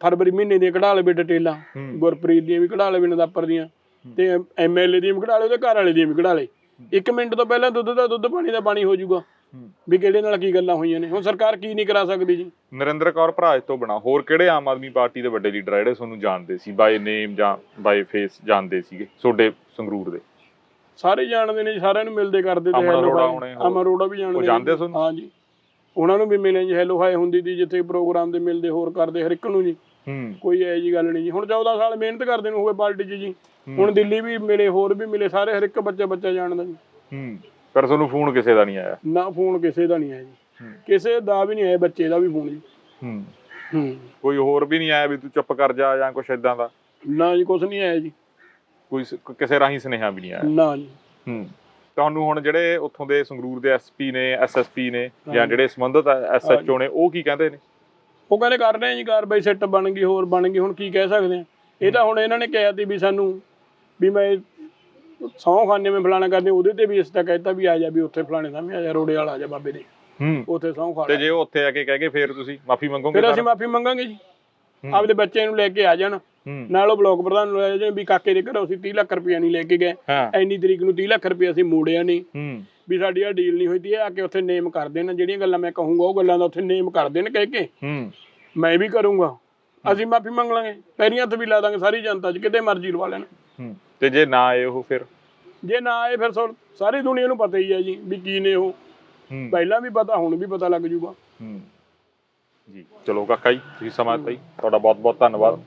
B: ਫਰਵਰੀ ਮਹੀਨੇ ਦੀਆਂ ਕਢਾ ਲਵੇ ਡਿਟੇਲਾਂ ਗੁਰਪ੍ਰੀਤ ਦੀਆਂ ਵੀ ਕਢਾ ਲਵੇ ਨਦਾਪਰ ਦੀਆਂ ਤੇ ਐਮਐਲਏ ਦੀਆਂ ਵੀ ਕਢਾ ਲਵੇ ਉਹਦੇ ਘਰ ਵਾਲੇ ਦੀਆਂ ਵੀ ਕਢਾ ਲਵੇ 1 ਮਿੰਟ ਤੋਂ ਪਹਿਲਾਂ ਦੁੱਧ ਦਾ ਦੁੱਧ ਪਾਣੀ ਦਾ ਪਾਣੀ ਹੋ ਜਾਊਗਾ। ਵੀ ਕਿਹੜੇ ਨਾਲ ਕੀ ਗੱਲਾਂ ਹੋਈਆਂ ਨੇ? ਹੁਣ ਸਰਕਾਰ ਕੀ ਨਹੀਂ ਕਰਾ ਸਕਦੀ ਜੀ?
A: ਨਰਿੰਦਰ ਕੌਰ ਭਰਾਜ ਤੋਂ ਬਣਾ। ਹੋਰ ਕਿਹੜੇ ਆਮ ਆਦਮੀ ਪਾਰਟੀ ਦੇ ਵੱਡੇ ਲੀਡਰ ਜਿਹੜੇ ਤੁਹਾਨੂੰ ਜਾਣਦੇ ਸੀ? ਬਾਈ ਨੇਮ ਜਾਂ ਬਾਈ ਫੇਸ ਜਾਣਦੇ ਸੀਗੇ ਤੁਹਾਡੇ ਸੰਗਰੂਰ ਦੇ।
B: ਸਾਰੇ ਜਾਣਦੇ ਨੇ ਸਾਰਿਆਂ ਨੂੰ ਮਿਲਦੇ ਕਰਦੇ
A: ਤੇ ਹੈਲੋ
B: ਬਾਈ ਅਮਰੋੜਾ ਵੀ ਜਾਣਦੇ
A: ਉਹ ਜਾਣਦੇ ਤੁਹਾਨੂੰ?
B: ਹਾਂ ਜੀ ਉਹਨਾਂ ਨੂੰ ਵੀ ਮਿਲੇ ਜੀ ਹੈਲੋ ਹਾਏ ਹੁੰਦੀ ਦੀ ਜਿੱਥੇ ਪ੍ਰੋਗਰਾਮ ਦੇ ਮਿਲਦੇ ਹੋਰ ਕਰਦੇ ਹਰ ਇੱਕ ਨੂੰ ਜੀ। ਕੋਈ ਐ ਜੀ ਗੱਲ ਨਹੀਂ ਜੀ। ਹੁਣ 14 ਸਾਲ ਮਿਹਨਤ ਕਰਦੇ ਨੂੰ ਹੋਏ ਪਾਰਟੀ 'ਚ ਜੀ। ਹੁਣ ਦਿੱਲੀ ਵੀ ਮਿਲੇ ਹੋਰ ਵੀ ਮਿਲੇ ਸਾਰੇ ਹਰ ਇੱਕ ਬੱਚਾ ਬੱਚਾ ਜਾਣਦਾ ਜੀ।
A: ਹੂੰ। ਪਰ ਤੁਹਾਨੂੰ ਫੋਨ ਕਿਸੇ ਦਾ ਨਹੀਂ ਆਇਆ?
B: ਨਾ ਫੋਨ ਕਿਸੇ ਦਾ ਨਹੀਂ ਆਇਆ ਜੀ। ਕਿਸੇ ਦਾ ਵੀ ਨਹੀਂ ਆਇਆ ਬੱਚੇ ਦਾ ਵੀ ਫੋਨ ਜੀ।
A: ਹੂੰ।
B: ਹੂੰ।
A: ਕੋਈ ਹੋਰ ਵੀ ਨਹੀਂ ਆਇਆ ਵੀ ਤੂੰ ਚੁੱਪ ਕਰ ਜਾ ਜਾਂ ਕੁਛ ਇਦਾਂ ਦਾ?
B: ਨਾ ਜੀ ਕੁਝ ਨਹੀਂ ਆਇਆ ਜੀ।
A: ਕੋਈ ਕਿਸੇ ਰਾਹੀਂ ਸੁਨੇਹਾ ਵੀ ਨਹੀਂ ਆਇਆ?
B: ਨਾ ਜੀ।
A: ਹੂੰ। ਤੁਹਾਨੂੰ ਹੁਣ ਜਿਹੜੇ ਉੱਥੋਂ ਦੇ ਸੰਗਰੂਰ ਦੇ ਐਸਪੀ ਨੇ ਐਸਐਸਪੀ ਨੇ ਜਾਂ ਜਿਹੜੇ ਸੰਬੰਧਿਤ ਐਸਐਚਓ ਨੇ ਉਹ ਕੀ ਕਹਿੰਦੇ ਨੇ?
B: ਉਹ ਕਹਿੰਦੇ ਕਰ ਰਹੇ ਆ ਜੀ ਕਾਰਵਾਈ ਸੈੱਟ ਬਣ ਗਈ ਹੋਰ ਬਣ ਗਈ ਹੁਣ ਕੀ ਕਹਿ ਸਕਦੇ ਆ ਇਹ ਤਾਂ ਹੁਣ ਇਹਨਾਂ ਨੇ ਕਿਹਾ ਸੀ ਵੀ ਸਾਨੂੰ ਵੀ ਮੈਂ ਸੌ ਖਾਨੇ ਮੈਂ ਫਲਾਣਾ ਕਰਦੇ ਉਹਦੇ ਤੇ ਵੀ ਇਸ ਤਾਂ ਕਹਿਤਾ ਵੀ ਆ ਜਾ ਵੀ ਉੱਥੇ ਫਲਾਣੇ ਸਾਹਮਣੇ ਆ ਜਾ ਰੋੜੇ ਵਾਲਾ ਆ ਜਾ ਬਾਬੇ ਦੇ।
A: ਹੂੰ।
B: ਉੱਥੇ ਸੌ ਖਾ
A: ਤੇ ਜੇ ਉਹ ਉੱਥੇ ਆ ਕੇ ਕਹਿ ਗਏ ਫੇਰ ਤੁਸੀਂ ਮਾਫੀ ਮੰਗੋਗੇ
B: ਫਿਰ ਅਸੀਂ ਮਾਫੀ ਮੰਗਾਂਗੇ ਜੀ। ਆਪਦੇ ਬੱਚੇ ਨੂੰ ਲੈ ਕੇ ਆ ਜਾਣ। ਨਾਲ ਉਹ ਬਲਾਕ ਪ੍ਰਧਾਨ ਨੂੰ ਲੈ ਜਾਣ ਵੀ ਕਾਕੇ ਦੇ ਘਰੋਂ ਅਸੀਂ 30 ਲੱਖ ਰੁਪਇਆ ਨਹੀਂ ਲੈ ਕੇ ਗਏ। ਐਨੀ ਤਰੀਕ ਨੂੰ 30 ਲੱਖ ਰੁਪਇਆ ਅਸੀਂ ਮੋੜਿਆ ਨਹੀਂ।
A: ਹੂੰ।
B: ਵੀ ਸਾਡੀ ਆ ਡੀਲ ਨਹੀਂ ਹੋਈ ਤੀ ਆ ਕੇ ਉੱਥੇ ਨੇਮ ਕਰ ਦੇਣ ਜਿਹੜੀਆਂ ਗੱਲਾਂ ਮੈਂ ਕਹੂੰਗਾ ਉਹ ਗੱਲਾਂ ਦਾ ਉੱਥੇ ਨੇਮ ਕਰ ਦੇਣ ਕਹਿ ਕੇ।
A: ਹੂੰ।
B: ਮੈਂ ਵੀ ਕਰੂੰਗਾ। ਅਸੀਂ ਮਾਫੀ ਮੰਗ ਲਾਂਗੇ। ਪੈਰੀਆਂ ਤੇ ਵੀ ਲਾ ਦਾਂਗੇ ਸਾਰੀ ਜਨਤਾ 'ਚ ਕਿਤੇ ਮਰਜ਼ੀ ਲਵਾ ਲੈਣ।
A: ਹੂੰ। ਤੇ ਜੇ ਨਾ ਆਏ ਉਹ ਫਿਰ?
B: ਜੇ ਨਾ ਆਏ ਫਿਰ ਸੋ- ਸਾਰੀ ਦੁਨੀਆ ਨੂੰ ਪਤਾ ਹੀ ਹੈ ਜੀ ਵੀ ਕੀ ਨੇ ਉਹ।
A: ਹੂੰ।
B: ਪਹਿਲਾਂ ਵੀ ਪਤਾ ਹੁਣ ਵੀ ਪਤਾ ਲੱਗ ਜੂਗਾ।
A: ਹੂੰ। ਜੀ। ਚਲੋ ਕਾਕਾ ਜੀ ਤੁਸੀਂ ਸਮਾਂ ਦਿੱਤਾ ਜੀ। ਤੁਹਾਡਾ ਬਹੁਤ ਬਹੁਤ ਧੰਨਵਾਦ।